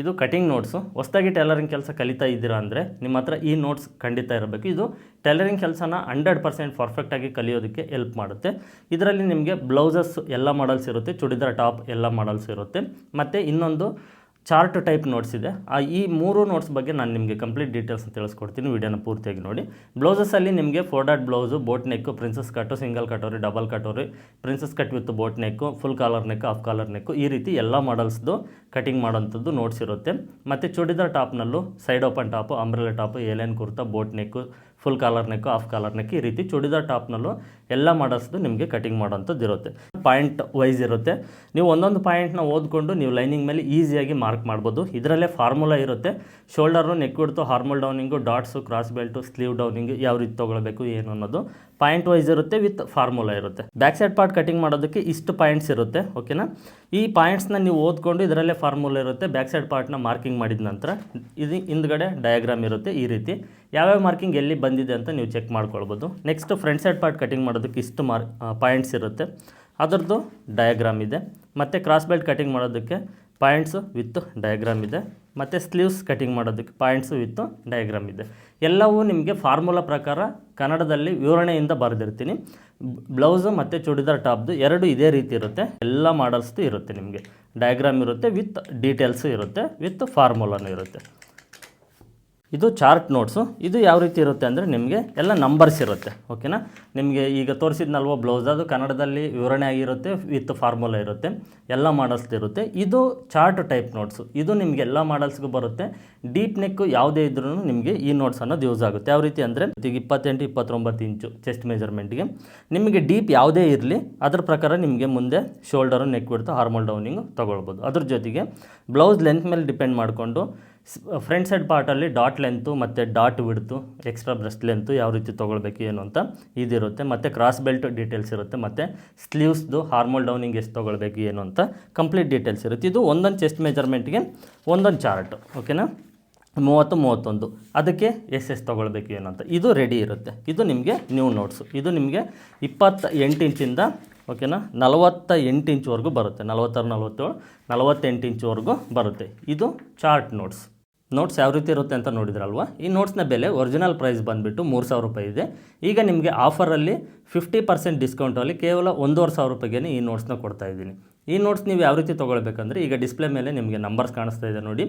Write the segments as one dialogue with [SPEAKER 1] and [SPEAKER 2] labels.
[SPEAKER 1] ಇದು cutting notes ಹೊಸದಾಗಿ tailoring ಕೆಲಸ ಕಲಿತಾ ಇದ್ದೀರಾ ಅಂದರೆ ನಿಮ್ಮ ಹತ್ರ ಈ ನೋಟ್ಸ್ ಖಂಡಿತ ಇರಬೇಕು. ಇದು ಟೈಲರಿಂಗ್ ಕೆಲಸನ ಹಂಡ್ರೆಡ್ ಪರ್ಸೆಂಟ್ ಪರ್ಫೆಕ್ಟಾಗಿ ಕಲಿಯೋದಕ್ಕೆ ಹೆಲ್ಪ್ ಮಾಡುತ್ತೆ. ಇದರಲ್ಲಿ ನಿಮಗೆ ಬ್ಲೌಸಸ್ ಎಲ್ಲ ಮಾಡಲ್ಸ್ ಇರುತ್ತೆ, ಚೂಡಿದಾರ್ ಟಾಪ್ ಎಲ್ಲ ಮಾಡಲ್ಸ್ ಇರುತ್ತೆ. ಮತ್ತು ಇನ್ನೊಂದು ಚಾರ್ಟ್ ಟೈಪ್ ನೋಟ್ಸ್ ಇದೆ. ಆ ಈ ಮೂರು ನೋಟ್ಸ್ ಬಗ್ಗೆ ನಾನು ನಿಮಗೆ ಕಂಪ್ಲೀಟ್ ಡೀಟೇಲ್ಸ್ ತಿಳಿಸ್ಕೊಡ್ತೀನಿ. ವಿಡಿಯೋನ ಪೂರ್ತಿಯಾಗಿ ನೋಡಿ. ಬ್ಲೌಸಸಲ್ಲಿ ನಿಮಗೆ four dot blouse boat neck princess cut single katori double katori princess cut with boat neck full collar neck half collar neck ಈ ರೀತಿ ಎಲ್ಲ ಮಾಡಲ್ಸ್ದು ಕಟಿಂಗ್ ಮಾಡೋಂಥದ್ದು ನೋಟ್ಸ್ ಇರುತ್ತೆ. ಮತ್ತು churidar ಟಾಪ್ನಲ್ಲೂ side open top umbrella top A line kurta boat neck full collar neck half collar neck ಈ ರೀತಿ ಚೂಡಿದಾರ್ ಟಾಪ್ನಲ್ಲೂ ಎಲ್ಲ ಮಾಡಲ್ಸ್ದು ನಿಮಗೆ ಕಟಿಂಗ್ ಮಾಡೋಂಥದ್ದು ಇರುತ್ತೆ. ಪಾಯಿಂಟ್ ವೈಸ್ ಇರುತ್ತೆ. ನೀವು ಒಂದೊಂದು ಪಾಯಿಂಟ್ನ ಓದ್ಕೊಂಡು ನೀವು ಲೈನಿಂಗ್ ಮೇಲೆ ಈಸಿಯಾಗಿ ಮಾರ್ಕ್ ಮಾಡ್ಬೋದು. ಇದರಲ್ಲೇ ಫಾರ್ಮುಲಾ ಇರುತ್ತೆ. Shoulder neck width armhole downing darts cross belt sleeve downing ಯಾವ ರೀತಿ ತೊಗೊಳ್ಬೇಕು, ಏನು ಅನ್ನೋದು ಪಾಯಿಂಟ್ ವೈಸ್ ಇರುತ್ತೆ ವಿತ್ ಫಾರ್ಮುಲಾ ಇರುತ್ತೆ. ಬ್ಯಾಕ್ ಸೈಡ್ ಪಾರ್ಟ್ ಕಟಿಂಗ್ ಮಾಡೋದಕ್ಕೆ ಇಷ್ಟು ಪಾಯಿಂಟ್ಸ್ ಇರುತ್ತೆ ಓಕೆನಾ ಈ ಪಾಯಿಂಟ್ಸ್ನ ನೀವು ಓದ್ಕೊಂಡು ಇದರಲ್ಲೇ ಫಾರ್ಮುಲಾ ಇರುತ್ತೆ. ಬ್ಯಾಕ್ ಸೈಡ್ ಪಾರ್ಟ್ನ ಮಾರ್ಕಿಂಗ್ ಮಾಡಿದ ನಂತರ ಇದು ಹಿಂದ್ಗಡೆ ಡಯಾಗ್ರಾಮ್ ಇರುತ್ತೆ ಈ ರೀತಿ. ಯಾವ್ಯಾವ ಮಾರ್ಕಿಂಗ್ ಎಲ್ಲಿ ಬಂದಿದೆ ಅಂತ ನೀವು ಚೆಕ್ ಮಾಡ್ಕೊಳ್ಬೋದು. Next front side part cutting ಮಾಡೋದಕ್ಕೆ ಇಷ್ಟು ಮಾರ್ ಪಾಯಿಂಟ್ಸ್ ಇರುತ್ತೆ. ಅದರದ್ದು ಡಯಾಗ್ರಾಮ್ ಇದೆ. ಮತ್ತು ಕ್ರಾಸ್ ಬೆಲ್ಟ್ ಕಟಿಂಗ್ ಮಾಡೋದಕ್ಕೆ ಪಾಯಿಂಟ್ಸು ವಿತ್ ಡಯಾಗ್ರಾಮ್ ಇದೆ. ಮತ್ತು ಸ್ಲೀವ್ಸ್ ಕಟಿಂಗ್ ಮಾಡೋದಕ್ಕೆ ಪಾಯಿಂಟ್ಸು ವಿತ್ ಡಯಾಗ್ರಾಮ್ ಇದೆ. ಎಲ್ಲವೂ ನಿಮಗೆ ಫಾರ್ಮುಲಾ ಪ್ರಕಾರ ಕನ್ನಡದಲ್ಲಿ ವಿವರಣೆಯಿಂದ ಬರೆದಿರ್ತೀನಿ. ಬ್ಲೌಸು ಮತ್ತು ಚೂಡಿದಾರ್ ಟಾಪ್ದು ಎರಡು ಇದೇ ರೀತಿ ಇರುತ್ತೆ. ಎಲ್ಲ ಮಾಡಲ್ಸ್ದು ಇರುತ್ತೆ ನಿಮಗೆ. ಡಯಾಗ್ರಾಮ್ ಇರುತ್ತೆ ವಿತ್ ಡೀಟೇಲ್ಸು ಇರುತ್ತೆ ವಿತ್ ಫಾರ್ಮುಲಾನು ಇರುತ್ತೆ. ಇದು ಚಾರ್ಟ್ ನೋಟ್ಸು. ಇದು ಯಾವ ರೀತಿ ಇರುತ್ತೆ ಅಂದರೆ ನಿಮಗೆ ಎಲ್ಲ ನಂಬರ್ಸ್ ಇರುತ್ತೆ ಓಕೆನಾ ನಿಮಗೆ ಈಗ ತೋರಿಸಿದ್ನಲ್ವ ಬ್ಲೌಸ್ ಅದು ಕನ್ನಡದಲ್ಲಿ ವಿವರಣೆ ಆಗಿರುತ್ತೆ ವಿತ್ ಫಾರ್ಮುಲಾ ಇರುತ್ತೆ, ಎಲ್ಲ ಮಾಡಲ್ಸ್ ಇರುತ್ತೆ. ಇದು ಚಾರ್ಟ್ ಟೈಪ್ ನೋಟ್ಸು ಇದು ನಿಮಗೆ ಎಲ್ಲ ಮಾಡಲ್ಸ್ಗೂ ಬರುತ್ತೆ. ಡೀಪ್ ನೆಕ್ಕು ಯಾವುದೇ ಇದ್ರೂ ನಿಮಗೆ ಈ ನೋಟ್ಸ್ ಅನ್ನೋದು ಯೂಸ್ ಆಗುತ್ತೆ. ಯಾವ ರೀತಿ ಅಂದರೆ, ಈಗ ಇಪ್ಪತ್ತೆಂಟು, ಇಪ್ಪತ್ತೊಂಬತ್ತು ಇಂಚು ಚೆಸ್ಟ್ ಮೆಜರ್ಮೆಂಟ್ಗೆ ನಿಮಗೆ ಡೀಪ್ ಯಾವುದೇ ಇರಲಿ, ಅದ್ರ ಪ್ರಕಾರ ನಿಮಗೆ ಮುಂದೆ ಶೋಲ್ಡರು ನೆಕ್ ಬಿಡ್ತು ಹಾರ್ಮೋಲ್ ಡೌನಿಂಗು ತೊಗೊಳ್ಬೋದು. ಅದ್ರ ಜೊತೆಗೆ ಬ್ಲೌಸ್ ಲೆಂತ್ ಮೇಲೆ ಡಿಪೆಂಡ್ ಮಾಡಿಕೊಂಡು ಫ್ರಂಟ್ ಸೈಡ್ ಪಾರ್ಟಲ್ಲಿ ಡಾಟ್ ಲೆಂತು ಮತ್ತು ಡಾಟ್ ವಿಡ್ತು ಎಕ್ಸ್ಟ್ರಾ ಬ್ರೆಸ್ಟ್ ಲೆಂತು ಯಾವ ರೀತಿ ತೊಗೊಳ್ಬೇಕು, ಏನು ಅಂತ ಇದಿರುತ್ತೆ. ಮತ್ತು ಕ್ರಾಸ್ ಬೆಲ್ಟ್ ಡೀಟೇಲ್ಸ್ ಇರುತ್ತೆ. ಮತ್ತು ಸ್ಲೀವ್ಸ್ದು ಹಾರ್ಮೋಲ್ ಡೌನಿಂಗ್ ಎಷ್ಟು ತೊಗೊಳ್ಬೇಕು, ಏನು ಅಂತ ಕಂಪ್ಲೀಟ್ ಡೀಟೇಲ್ಸ್ ಇರುತ್ತೆ. ಇದು ಒಂದೊಂದು ಚೆಸ್ಟ್ ಮೆಜರ್ಮೆಂಟ್ಗೆ ಒಂದೊಂದು ಚಾರ್ಟ್ ಓಕೆನಾ ಮೂವತ್ತು, ಮೂವತ್ತೊಂದು. ಅದಕ್ಕೆ ಎಸ್ ಎಸ್ ತೊಗೊಳ್ಬೇಕು, ಏನು ಅಂತ. ಇದು ರೆಡಿ ಇರುತ್ತೆ. ಇದು ನಿಮಗೆ ನ್ಯೂ ನೋಟ್ಸು ಇದು ನಿಮಗೆ ಇಪ್ಪತ್ತ ಎಂಟು ಇಂಚಿಂದ ಓಕೆನಾ ನಲವತ್ತ ಎಂಟು ಇಂಚ್ವರೆಗೂ ಬರುತ್ತೆ. ನಲವತ್ತಾರು, ನಲವತ್ತೇಳು, ನಲವತ್ತೆಂಟು ಇಂಚ್ವರೆಗೂ ಬರುತ್ತೆ. ಇದು ಚಾರ್ಟ್ ನೋಟ್ಸ್ ನೋಟ್ಸ್ ಯಾವ ರೀತಿ ಇರುತ್ತೆ ಅಂತ ನೋಡಿದ್ರಲ್ವ? ಈ ನೋಟ್ಸ್ನ ಬೆಲೆ ಒರಿಜಿನಲ್ ಪ್ರೈಸ್ ಬಂದುಬಿಟ್ಟು ಮೂರು ಸಾವಿರ ರೂಪಾಯಿ ಇದೆ. ಈಗ ನಿಮಗೆ ಆಫರಲ್ಲಿ ಫಿಫ್ಟಿ ಪರ್ಸೆಂಟ್ ಡಿಸ್ಕೌಂಟಲ್ಲಿ ಕೇವಲ ಒಂದೂವರೆ ಸಾವಿರ ರೂಪಾಯಿಗೆ ಈ ನೋಟ್ಸ್ನ ಕೊಡ್ತಾ ಇದ್ದೀನಿ. ಈ ನೋಟ್ಸ್ ನೀವು ಯಾವ ರೀತಿ ತೊಗೊಳ್ಬೇಕಂದ್ರೆ ಈಗ ಡಿಸ್ಪ್ಲೇ ಮೇಲೆ ನಿಮಗೆ ನಂಬರ್ಸ್ ಕಾಣಿಸ್ತಾ ಇದೆ ನೋಡಿ.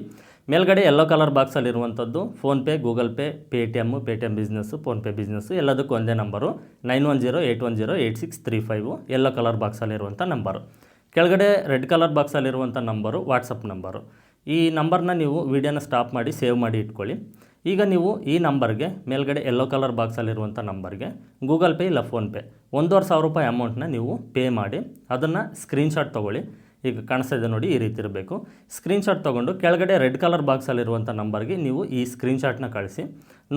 [SPEAKER 1] ಮೇಲ್ಗಡೆ ಎಲ್ಲೋ ಕಲರ್ ಬಾಕ್ಸಲ್ಲಿ ಇರುವಂಥದ್ದು PhonePe Google Pay Paytm Paytm business PhonePe business ಎಲ್ಲದಕ್ಕೂ ಒಂದೇ number nine one zero eight one zero eight six three five yellow colour ಬಾಕ್ಸಲ್ಲಿರುವಂಥ number ಕೆಳಗಡೆ ರೆಡ್ ಕಲರ್ ಬಾಕ್ಸಲ್ಲಿರುವಂಥ ನಂಬರು ವಾಟ್ಸಪ್ ನಂಬರು ಈ ನಂಬರ್ನ ನೀವು ವಿಡಿಯೋನ ಸ್ಟಾಪ್ ಮಾಡಿ ಸೇವ್ ಮಾಡಿ ಇಟ್ಕೊಳ್ಳಿ. ಈಗ ನೀವು ಈ ನಂಬರ್ಗೆ ಮೇಲ್ಗಡೆ ಯೆಲ್ಲೋ ಕಲರ್ ಬಾಕ್ಸಲ್ಲಿರುವಂಥ ನಂಬರ್ಗೆ ಗೂಗಲ್ ಪೇ ಇಲ್ಲ ಫೋನ್ಪೇ ಒಂದೂವರೆ ಸಾವಿರ ರೂಪಾಯಿ ಅಮೌಂಟ್ನ ನೀವು ಪೇ ಮಾಡಿ ಅದನ್ನು ಸ್ಕ್ರೀನ್ಶಾಟ್ ತೊಗೊಳ್ಳಿ. ಈಗ ಕಾಣಿಸ್ತಾ ಇದೆ ನೋಡಿ ಈ ರೀತಿ ಇರಬೇಕು. ಸ್ಕ್ರೀನ್ಶಾಟ್ ತೊಗೊಂಡು ಕೆಳಗಡೆ ರೆಡ್ ಕಲರ್ ಬಾಕ್ಸಲ್ಲಿರುವಂಥ ನಂಬರ್ಗೆ ನೀವು ಈ ಸ್ಕ್ರೀನ್ಶಾಟ್ನ ಕಳಿಸಿ.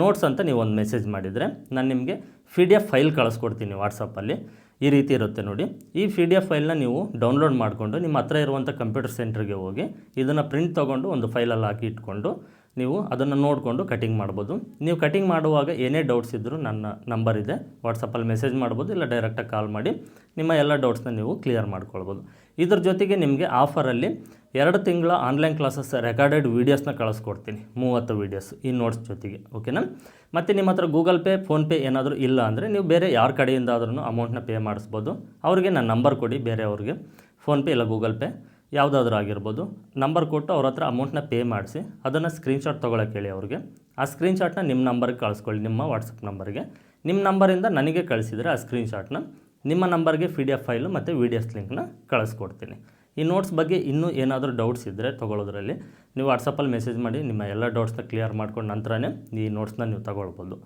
[SPEAKER 1] ನೋಟ್ಸ್ ಅಂತ ನೀವು ಒಂದು ಮೆಸೇಜ್ ಮಾಡಿದರೆ ನಾನು ನಿಮಗೆ ಪಿ ಡಿ ಎಫ್ ಫೈಲ್ ಕಳಿಸ್ಕೊಡ್ತೀನಿ ವಾಟ್ಸಪ್ಪಲ್ಲಿ ಈ ರೀತಿ ಇರುತ್ತೆ ನೋಡಿ. ಈ ಪಿ ಡಿ ಎಫ್ ಫೈಲ್ನ ನೀವು ಡೌನ್ಲೋಡ್ ಮಾಡಿಕೊಂಡು ನಿಮ್ಮ ಹತ್ರ ಇರುವಂಥ ಕಂಪ್ಯೂಟರ್ ಸೆಂಟ್ರಿಗೆ ಹೋಗಿ ಇದನ್ನು ಪ್ರಿಂಟ್ ತೊಗೊಂಡು ಒಂದು ಫೈಲಲ್ಲಿ ಹಾಕಿ ಇಟ್ಕೊಂಡು ನೀವು ಅದನ್ನು ನೋಡಿಕೊಂಡು ಕಟಿಂಗ್ ಮಾಡ್ಬೋದು. ನೀವು ಕಟಿಂಗ್ ಮಾಡುವಾಗ ಏನೇ ಡೌಟ್ಸ್ ಇದ್ದರೂ ನನ್ನ ನಂಬರ್ ಇದೆ. ವಾಟ್ಸಪ್ಪಲ್ಲಿ ಮೆಸೇಜ್ ಮಾಡ್ಬೋದು ಇಲ್ಲ ಡೈರೆಕ್ಟಾಗಿ ಕಾಲ್ ಮಾಡಿ ನಿಮ್ಮ ಎಲ್ಲ ಡೌಟ್ಸ್ನ ನೀವು ಕ್ಲಿಯರ್ ಮಾಡ್ಕೊಳ್ಬೋದು. ಇದ್ರ ಜೊತೆಗೆ ನಿಮಗೆ ಆಫರಲ್ಲಿ ಎರಡು ತಿಂಗಳ ಆನ್ಲೈನ್ ಕ್ಲಾಸಸ್ ರೆಕಾರ್ಡೆಡ್ ವೀಡಿಯೋಸ್ನ ಕಳಿಸ್ಕೊಡ್ತೀನಿ. ಮೂವತ್ತು ವೀಡಿಯೋಸ್ ಈ ನೋಟ್ಸ್ ಜೊತೆಗೆ ಓಕೆನಾ ಮತ್ತು ನಿಮ್ಮ ಹತ್ರ ಗೂಗಲ್ ಪೇ ಫೋನ್ಪೇ ಏನಾದರೂ ಇಲ್ಲ ಅಂದರೆ ನೀವು ಬೇರೆ ಯಾರ ಕಡೆಯಿಂದ ಆದ್ರೂ ಅಮೌಂಟ್ನ ಪೇ ಮಾಡಿಸ್ಬೋದು. ಅವ್ರಿಗೆ ನನ್ನ ನಂಬರ್ ಕೊಡಿ ಬೇರೆಯವ್ರಿಗೆ ಫೋನ್ಪೇ ಇಲ್ಲ ಗೂಗಲ್ ಪೇ ಯಾವುದಾದ್ರೂ ಆಗಿರ್ಬೋದು. ನಂಬರ್ ಕೊಟ್ಟು ಅವ್ರ ಹತ್ರ ಅಮೌಂಟ್ನ ಪೇ ಮಾಡಿಸಿ, ಅದನ್ನು ಸ್ಕ್ರೀನ್ಶಾಟ್ ತೊಗೊಳಕ್ಕೆ ಹೇಳಿ ಅವ್ರಿಗೆ. ಆ ಸ್ಕ್ರೀನ್ಶಾಟ್ನ ನಿಮ್ಮ ನಂಬರ್ಗೆ ಕಳಿಸ್ಕೊಳ್ಳಿ, ನಿಮ್ಮ ವಾಟ್ಸಪ್ ನಂಬರ್ಗೆ ನಿಮ್ಮ ನಂಬರಿಂದ ನನಗೆ ಕಳಿಸಿದರೆ ಆ ಸ್ಕ್ರೀನ್ಶಾಟ್ನ ನಿಮ್ಮ ನಂಬರ್ಗೆ ಪಿ ಡಿ ಎಫ್ ಫೈಲು ಮತ್ತು ವೀಡಿಯೋಸ್ ಲಿಂಕ್ನ ಕಳಿಸ್ಕೊಡ್ತೀನಿ. ಈ ನೋಟ್ಸ್ ಬಗ್ಗೆ ಇನ್ನೂ ಏನಾದರೂ ಡೌಟ್ಸ್ ಇದ್ದರೆ ತೊಗೊಳೋದ್ರಲ್ಲಿ ನೀವು ವಾಟ್ಸಪ್ಪಲ್ಲಿ ಮೆಸೇಜ್ ಮಾಡಿ ನಿಮ್ಮ ಎಲ್ಲ ಡೌಟ್ಸ್ನ ಕ್ಲಿಯರ್ ಮಾಡ್ಕೊಂಡು ನಂತರನೇ ಈ ನೋಟ್ಸ್ನ ನೀವು ತಗೊಳ್ಬೋದು.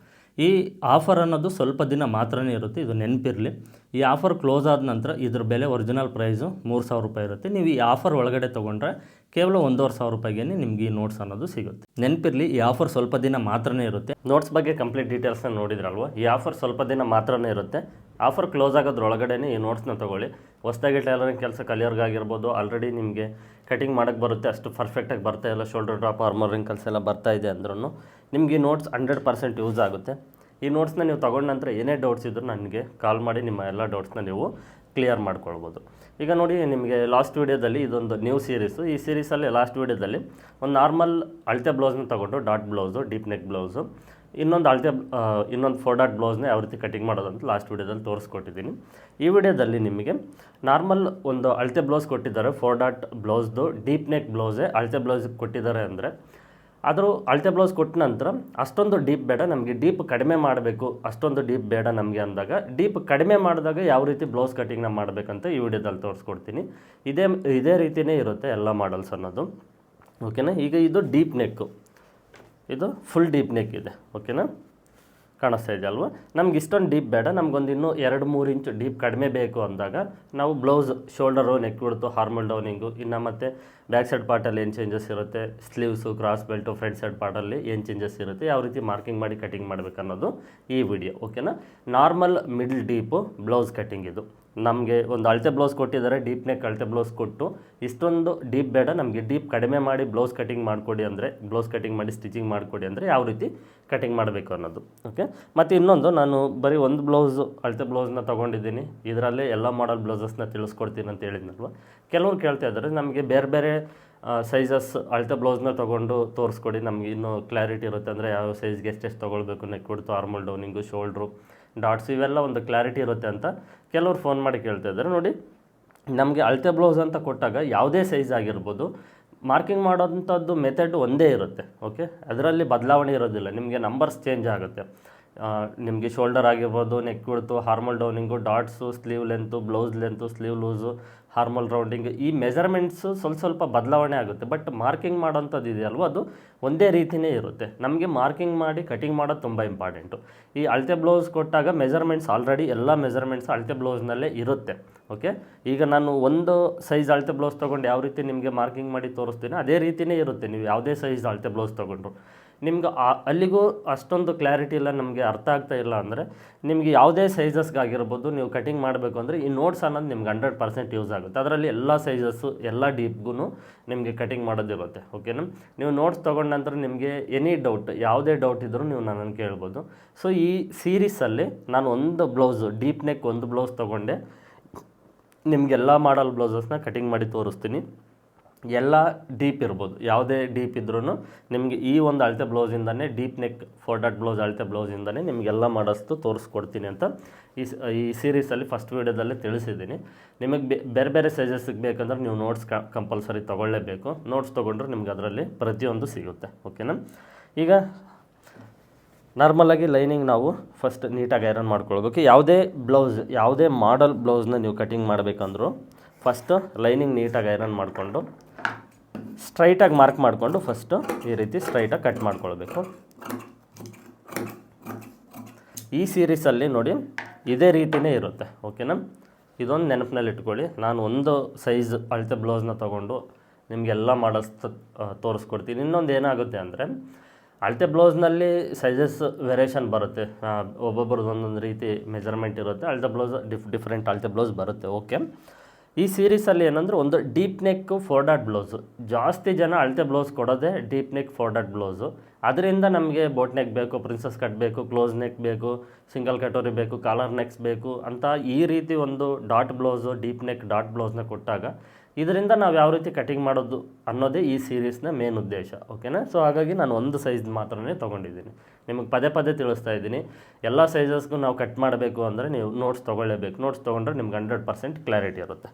[SPEAKER 1] ಈ ಆಫರ್ ಅನ್ನೋದು ಸ್ವಲ್ಪ ದಿನ ಮಾತ್ರನೇ ಇರುತ್ತೆ, ಇದು ನೆನಪಿರಲಿ. ಈ ಆಫರ್ ಕ್ಲೋಸ್ ಆದ ನಂತರ ಇದ್ರ ಬೆಲೆ ಒರಿಜಿನಲ್ ಪ್ರೈಸು ಮೂರು ಸಾವಿರ ರೂಪಾಯಿ ಇರುತ್ತೆ. ನೀವು ಈ ಆಫರ್ ಒಳಗಡೆ ತೊಗೊಂಡ್ರೆ ಕೇವಲ ಒಂದೂವರೆ ಸಾವಿರ ರೂಪಾಯಿಗೆ ನಿಮ್ಗೆ ಈ ನೋಟ್ಸ್ ಅನ್ನೋದು ಸಿಗುತ್ತೆ. ನೆನಪಿರಲಿ, ಈ ಆಫರ್ ಸ್ವಲ್ಪ ದಿನ ಮಾತ್ರನೇ ಇರುತ್ತೆ. ನೋಟ್ಸ್ ಬಗ್ಗೆ ಕಂಪ್ಲೀಟ್ ಡೀಟೇಲ್ಸ್ನ ನೋಡಿದ್ರಲ್ವ? ಈ ಆಫರ್ ಸ್ವಲ್ಪ ದಿನ ಮಾತ್ರನೇ ಇರುತ್ತೆ. ಆಫರ್ ಕ್ಲೋಸ್ ಆಗೋದ್ರೊಳಗಡೆ ಈ ನೋಟ್ಸ್ನ ತೊಗೊಳ್ಳಿ. ಹೊಸದಾಗಿ ಟೈಲರಿಂಗ್ ಕೆಲಸ ಕಲಿಯೋರ್ಗಾಗಿರ್ಬೋದು. ಆಲ್ರೆಡಿ ನಿಮಗೆ ಕಟಿಂಗ್ ಮಾಡೋಕ್ಕೆ ಬರುತ್ತೆ, ಅಷ್ಟು ಪರ್ಫೆಕ್ಟಾಗಿ ಬರ್ತಾ ಇಲ್ಲ. ಶೋಲ್ಡರ್ ಡ್ರಾಪ್ ಆರ್ಮರಿಂಗ್ ಕೆಲಸ ಎಲ್ಲ ಬರ್ತಾ ಇದೆ ಅಂದ್ರೂ ನಿಮಗೆ ಈ ನೋಟ್ಸ್ ಹಂಡ್ರೆಡ್ ಪರ್ಸೆಂಟ್ ಯೂಸ್ ಆಗುತ್ತೆ. ಈ ನೋಟ್ಸ್ನ ನೀವು ತೊಗೊಂಡ ನಂತರ ಏನೇ ಡೌಟ್ಸ್ ಇದ್ದರೂ ನನಗೆ ಕಾಲ್ ಮಾಡಿ ನಿಮ್ಮ ಎಲ್ಲ ಡೌಟ್ಸ್ನ ನೀವು ಕ್ಲಿಯರ್ ಮಾಡ್ಕೊಳ್ಬೋದು. ಈಗ ನೋಡಿ, ನಿಮಗೆ ಲಾಸ್ಟ್ ವೀಡಿಯೋದಲ್ಲಿ ಇದೊಂದು ನ್ಯೂ ಸೀರೀಸು ಈ ಸೀರೀಸಲ್ಲಿ ಲಾಸ್ಟ್ ವೀಡಿಯೋದಲ್ಲಿ ಒಂದು ನಾರ್ಮಲ್ ಅಳತೆ ಬ್ಲೌಸ್ನ ತೊಗೊಂಡು dot blouse deep neck blouse ಇನ್ನೊಂದು ಅಳತೆ ಇನ್ನೊಂದು ಫೋರ್ ಡಾಟ್ ಬ್ಲೌಸ್ನ ಯಾವ ರೀತಿ ಕಟಿಂಗ್ ಮಾಡೋದಂತ ಲಾಸ್ಟ್ ವೀಡಿಯೋದಲ್ಲಿ ತೋರಿಸ್ಕೊಟ್ಟಿದ್ದೀನಿ. ಈ ವಿಡಿಯೋದಲ್ಲಿ ನಿಮಗೆ ನಾರ್ಮಲ್ ಒಂದು ಅಳತೆ ಬ್ಲೌಸ್ ಕೊಟ್ಟಿದ್ದಾರೆ ಫೋರ್ ಡಾಟ್ ಬ್ಲೌಸ್ದು, ಡೀಪ್ ನೆಕ್ ಬ್ಲೌಸೇ ಅಳತೆ ಬ್ಲೌಸ್ ಕೊಟ್ಟಿದ್ದಾರೆ ಅಂದರೆ, ಆದರೂ ಅಳತೆ ಬ್ಲೌಸ್ ಕೊಟ್ಟ ನಂತರ ಅಷ್ಟೊಂದು ಡೀಪ್ ಬೇಡ, ನಮಗೆ ಡೀಪ್ ಕಡಿಮೆ ಮಾಡಬೇಕು, ಅಷ್ಟೊಂದು ಡೀಪ್ ಬೇಡ ನಮಗೆ ಅಂದಾಗ, ಡೀಪ್ ಕಡಿಮೆ ಮಾಡಿದಾಗ ಯಾವ ರೀತಿ ಬ್ಲೌಸ್ ಕಟಿಂಗ್ನ ಮಾಡಬೇಕಂತ ಈ ವಿಡಿಯೋದಲ್ಲಿ ತೋರಿಸ್ಕೊಡ್ತೀನಿ. ಇದೇ ಇದೇ ರೀತಿಯೇ ಇರುತ್ತೆ ಎಲ್ಲ ಮಾಡಲ್ಸ್ ಅನ್ನೋದು. ಓಕೆನಾ? ಈಗ ಇದು ಡೀಪ್ ನೆಕ್ಕು. ಇದು ಫುಲ್ ಡೀಪ್ ನೆಕ್ ಇದೆ ಓಕೆನಾ ಕಾಣಿಸ್ತಾ ಇದೆ ಅಲ್ವಾ? ನಮ್ಗೆ ಇಷ್ಟೊಂದು ಡೀಪ್ ಬೇಡ, ನಮ್ಗೊಂದು ಇನ್ನೂ ಎರಡು ಮೂರು ಇಂಚು ಡೀಪ್ ಕಡಿಮೆ ಬೇಕು ಅಂದಾಗ ನಾವು blouse shoulder neck width armhole ಡೌನಿಂಗು ಇನ್ನು ಮತ್ತು ಬ್ಯಾಕ್ ಸೈಡ್ ಪಾರ್ಟಲ್ಲಿ ಏನು ಚೇಂಜಸ್ ಇರುತ್ತೆ? Sleeves, cross belt, front side ಪಾರ್ಟಲ್ಲಿ ಏನು ಚೇಂಜಸ್ ಇರುತ್ತೆ? ಯಾವ ರೀತಿ ಮಾರ್ಕಿಂಗ್ ಮಾಡಿ ಕಟಿಂಗ್ ಮಾಡಬೇಕು ಅನ್ನೋದು ಈ ವಿಡಿಯೋ ಓಕೆನಾ normal middle deep blouse cutting ಇದು. ನಮಗೆ ಒಂದು ಅಳತೆ ಬ್ಲೌಸ್ ಕೊಟ್ಟಿದ್ದಾರೆ ಡೀಪ್ ನೆಕ್ ಅಳತೆ ಬ್ಲೌಸ್ ಕೊಟ್ಟು, ಇಷ್ಟೊಂದು ಡೀಪ್ ಬೇಡ, ನಮಗೆ ಡೀಪ್ ಕಡಿಮೆ ಮಾಡಿ ಬ್ಲೌಸ್ ಕಟಿಂಗ್ ಮಾಡಿಕೊಡಿ ಅಂದರೆ, ಬ್ಲೌಸ್ ಕಟಿಂಗ್ ಮಾಡಿ ಸ್ಟಿಚಿಂಗ್ ಮಾಡಿಕೊಡಿ ಅಂದರೆ ಯಾವ ರೀತಿ ಕಟಿಂಗ್ ಮಾಡಬೇಕು ಅನ್ನೋದು ಓಕೆ ಮತ್ತು ಇನ್ನೊಂದು, ನಾನು ಬರೀ ಒಂದು ಬ್ಲೌಸು, ಅಳತೆ ಬ್ಲೌಸ್ನ ತೊಗೊಂಡಿದ್ದೀನಿ. ಇದರಲ್ಲೇ ಎಲ್ಲ ಮಾಡಲ್ ಬ್ಲೌಸಸ್ನ ತಿಳಿಸ್ಕೊಡ್ತೀನಿ ಅಂತ ಹೇಳಿದ್ನಲ್ವ? ಕೆಲವ್ರು ಕೇಳ್ತಾ ಇದ್ದಾರೆ, ನಮಗೆ ಬೇರೆ ಬೇರೆ ಸೈಜಸ್ ಅಳತೆ ಬ್ಲೌಸ್ನ ತೊಗೊಂಡು ತೋರಿಸ್ಕೊಡಿ. ನಮಗೆ ಇನ್ನೂ ಕ್ಲಾರಿಟಿ ಇರುತ್ತೆ ಅಂದರೆ ಯಾವ ಸೈಜ್ಗೆ ಎಷ್ಟೆಷ್ಟು ತೊಗೊಳ್ಬೇಕು ನೆಕ್ ಕೊಡ್ತು ಆರ್ಮಲ್ ಡೌನಿಂಗು ಶೋಲ್ಡ್ರು ಡಾಟ್ಸ್ ಇವೆಲ್ಲ ಒಂದು ಕ್ಲಾರಿಟಿ ಇರುತ್ತೆ ಅಂತ ಕೆಲವ್ರು ಫೋನ್ ಮಾಡಿ ಕೇಳ್ತಾ ಇದ್ದಾರೆ. ನೋಡಿ, ನಮಗೆ ಅಳತೆ ಬ್ಲೌಸ್ ಅಂತ ಕೊಟ್ಟಾಗ ಯಾವುದೇ ಸೈಜ್ ಆಗಿರ್ಬೋದು ಮಾರ್ಕಿಂಗ್ ಮಾಡೋಂಥದ್ದು ಮೆಥಡ್ ಒಂದೇ ಇರುತ್ತೆ ಓಕೆ ಅದರಲ್ಲಿ ಬದಲಾವಣೆ ಇರೋದಿಲ್ಲ, ನಿಮಗೆ ನಂಬರ್ಸ್ ಚೇಂಜ್ ಆಗುತ್ತೆ. ನಿಮಗೆ ಶೋಲ್ಡರ್ ಆಗಿರ್ಬೋದು neck ಕುಡ್ತು armhole downing darts sleeve length blouse length sleeve loose armhole rounding ಈ ಮೆಜರ್ಮೆಂಟ್ಸು ಸ್ವಲ್ಪ ಸ್ವಲ್ಪ ಬದಲಾವಣೆ ಆಗುತ್ತೆ. ಬಟ್ ಮಾರ್ಕಿಂಗ್ ಮಾಡೋಂಥದ್ದು ಇದೆಯಲ್ವ? ಅದು ಒಂದೇ ರೀತಿಯೇ ಇರುತ್ತೆ. ನಮಗೆ ಮಾರ್ಕಿಂಗ್ ಮಾಡಿ ಕಟಿಂಗ್ ಮಾಡೋದು ತುಂಬ ಇಂಪಾರ್ಟೆಂಟು. ಈ ಅಳತೆ ಬ್ಲೌಸ್ ಕೊಟ್ಟಾಗ ಮೆಜರ್ಮೆಂಟ್ಸ್ ಆಲ್ರೆಡಿ ಎಲ್ಲ ಮೆಜರ್ಮೆಂಟ್ಸ್ ಅಳತೆ ಬ್ಲೌಸ್ನಲ್ಲೇ ಇರುತ್ತೆ. ಓಕೆ? ಈಗ ನಾನು ಒಂದು ಸೈಜ್ ಅಳತೆ ಬ್ಲೌಸ್ ತೊಗೊಂಡು ಯಾವ ರೀತಿ ನಿಮಗೆ ಮಾರ್ಕಿಂಗ್ ಮಾಡಿ ತೋರಿಸ್ತೀನಿ ಅದೇ ರೀತಿಯೇ ಇರುತ್ತೆ. ನೀವು ಯಾವುದೇ ಸೈಜ್ ಅಳತೆ ಬ್ಲೌಸ್ ತೊಗೊಂಡ್ರು. ನಿಮ್ಗೆ ಅಲ್ಲಿಗೂ ಅಷ್ಟೊಂದು ಕ್ಲಾರಿಟಿ ಇಲ್ಲ ನಮಗೆ ಅರ್ಥ ಆಗ್ತಾ ಇಲ್ಲ ಅಂದರೆ ನಿಮಗೆ ಯಾವುದೇ ಸೈಜಸ್ಗಾಗಿರ್ಬೋದು ನೀವು ಕಟಿಂಗ್ ಮಾಡಬೇಕು ಅಂದರೆ ಈ ನೋಟ್ಸ್ ಅನ್ನೋದು ನಿಮ್ಗೆ ಹಂಡ್ರೆಡ್ ಪರ್ಸೆಂಟ್ ಯೂಸ್ ಆಗುತ್ತೆ. ಅದರಲ್ಲಿ ಎಲ್ಲ ಸೈಜಸ್ಸು ಎಲ್ಲ ಡೀಪ್ಗೂ ನಿಮಗೆ ಕಟಿಂಗ್ ಮಾಡೋದಿರುತ್ತೆ ಓಕೆನಾ ನೀವು ನೋಟ್ಸ್ ತೊಗೊಂಡ ನಂತರ ನಿಮಗೆ ಎನಿ ಡೌಟ್ ಯಾವುದೇ ಡೌಟ್ ಇದ್ದರೂ ನೀವು ನನ್ನನ್ನು ಕೇಳ್ಬೋದು. ಸೊ ಈ ಸೀರೀಸಲ್ಲಿ ನಾನು ಒಂದು ಬ್ಲೌಸು ಡೀಪ್ ನೆಕ್ ಒಂದು ಬ್ಲೌಸ್ ತೊಗೊಂಡೆ. ನಿಮಗೆಲ್ಲ ಮಾಡಲ್ ಬ್ಲೌಸಸ್ನ ಕಟಿಂಗ್ ಮಾಡಿ ತೋರಿಸ್ತೀನಿ. ಎಲ್ಲ ಡೀಪ್ ಇರ್ಬೋದು. ಯಾವುದೇ ಡೀಪ್ ಇದ್ರೂ ನಿಮಗೆ ಈ ಒಂದು ಅಳತೆ ಬ್ಲೌಸಿಂದನೇ deep neck four dot blouse ಅಳತೆ ಬ್ಲೌಸಿಂದನೇ ನಿಮಗೆಲ್ಲ ಮಾಡೋಷ್ಟು ತೋರಿಸ್ಕೊಡ್ತೀನಿ ಅಂತ ಈ ಈ ಸೀರೀಸಲ್ಲಿ ಫಸ್ಟ್ ವೀಡಿಯೋದಲ್ಲೇ ತಿಳಿಸಿದ್ದೀನಿ. ನಿಮಗೆ ಬೇರೆ ಬೇರೆ ಸೈಜಸ್ಗೆ ಬೇಕಂದ್ರೆ ನೀವು ನೋಟ್ಸ್ ಕಂಪಲ್ಸರಿ ತೊಗೊಳ್ಳೇಬೇಕು. ನೋಟ್ಸ್ ತೊಗೊಂಡ್ರೆ ನಿಮ್ಗೆ ಅದರಲ್ಲಿ ಪ್ರತಿಯೊಂದು ಸಿಗುತ್ತೆ. ಓಕೆನಾ ಈಗ ನಾರ್ಮಲಾಗಿ ಲೈನಿಂಗ್ ನಾವು ಫಸ್ಟ್ ನೀಟಾಗಿ ಐರನ್ ಮಾಡ್ಕೊಳ್ಬೇಕು. ಯಾವುದೇ ಬ್ಲೌಸ್ ಯಾವುದೇ ಮಾಡಲ್ ಬ್ಲೌಸ್ನ ನೀವು ಕಟಿಂಗ್ ಮಾಡಬೇಕಂದ್ರೂ ಫಸ್ಟ್ ಲೈನಿಂಗ್ ನೀಟಾಗಿ ಐರನ್ ಮಾಡಿಕೊಂಡು ಸ್ಟ್ರೈಟಾಗಿ ಮಾರ್ಕ್ ಮಾಡಿಕೊಂಡು ಫಸ್ಟು ಈ ರೀತಿ ಸ್ಟ್ರೈಟಾಗಿ ಕಟ್ ಮಾಡ್ಕೊಳ್ಬೇಕು. ಈ ಸೀರೀಸಲ್ಲಿ ನೋಡಿ ಇದೇ ರೀತಿಯೇ ಇರುತ್ತೆ ಓಕೆನಾ ಇದೊಂದು ನೆನಪಿನಲ್ಲಿ ಇಟ್ಕೊಳ್ಳಿ. ನಾನು ಒಂದು ಸೈಜ್ ಅಳತೆ ಬ್ಲೌಸ್ನ ತೊಗೊಂಡು ನಿಮಗೆಲ್ಲ ಮಾಡಿಸ್ತ ತೋರಿಸ್ಕೊಡ್ತೀನಿ. ಇನ್ನೊಂದು ಏನಾಗುತ್ತೆ ಅಂದರೆ ಅಳತೆ ಬ್ಲೌಸ್ನಲ್ಲಿ ಸೈಜಸ್ ವೇರಿಯೇಷನ್ ಬರುತ್ತೆ. ಒಬ್ಬೊಬ್ರದ್ದು ಒಂದೊಂದು ರೀತಿ ಮೆಜರ್ಮೆಂಟ್ ಇರುತ್ತೆ. ಅಳತೆ ಬ್ಲೌಸ್ ಡಿಫ್ ಡಿಫ್ರೆಂಟ್ ಅಳತೆ ಬ್ಲೌಸ್ ಬರುತ್ತೆ ಓಕೆ ಈ ಸೀರೀಸಲ್ಲಿ ಏನಂದ್ರೆ ಒಂದು deep neck four dot blouse ಜಾಸ್ತಿ ಜನ ಅಳತೆ ಬ್ಲೌಸ್ ಕೊಡೋದೇ deep neck four dot blouse ಅದರಿಂದ ನಮಗೆ ಬೋಟ್ ನೆಕ್ ಬೇಕು ಪ್ರಿನ್ಸಸ್ ಕಟ್ ಬೇಕು ಕ್ಲೋಸ್ ನೆಕ್ ಬೇಕು ಸಿಂಗಲ್ ಕಟೋರಿ ಬೇಕು ಕಾಲರ್ ನೆಕ್ಸ್ ಬೇಕು ಅಂತ ಈ ರೀತಿ ಒಂದು dot blouse deep neck dot ಬ್ಲೌಸ್ನ ಕೊಟ್ಟಾಗ ಇದರಿಂದ ನಾವು ಯಾವ ರೀತಿ ಕಟಿಂಗ್ ಮಾಡೋದು ಅನ್ನೋದೇ ಈ ಸೀರೀಸ್ನ ಮೇನ್ ಉದ್ದೇಶ ಓಕೆನಾ ಸೊ ಹಾಗಾಗಿ ನಾನು ಒಂದು ಸೈಜ್ ಮಾತ್ರನೇ ತೊಗೊಂಡಿದ್ದೀನಿ. ನಿಮಗೆ ಪದೇ ಪದೇ ತಿಳಿಸ್ತಾ ಇದ್ದೀನಿ. ಎಲ್ಲ ಸೈಜಸ್ಗೂ ನಾವು ಕಟ್ ಮಾಡಬೇಕು ಅಂದರೆ ನೀವು ನೋಟ್ಸ್ ತೊಗೊಳ್ಳೇಬೇಕು. ನೋಟ್ಸ್ ತೊಗೊಂಡ್ರೆ ನಿಮ್ಗೆ ಹಂಡ್ರೆಡ್ ಪರ್ಸೆಂಟ್ ಕ್ಲಾರಿಟಿ ಇರುತ್ತೆ.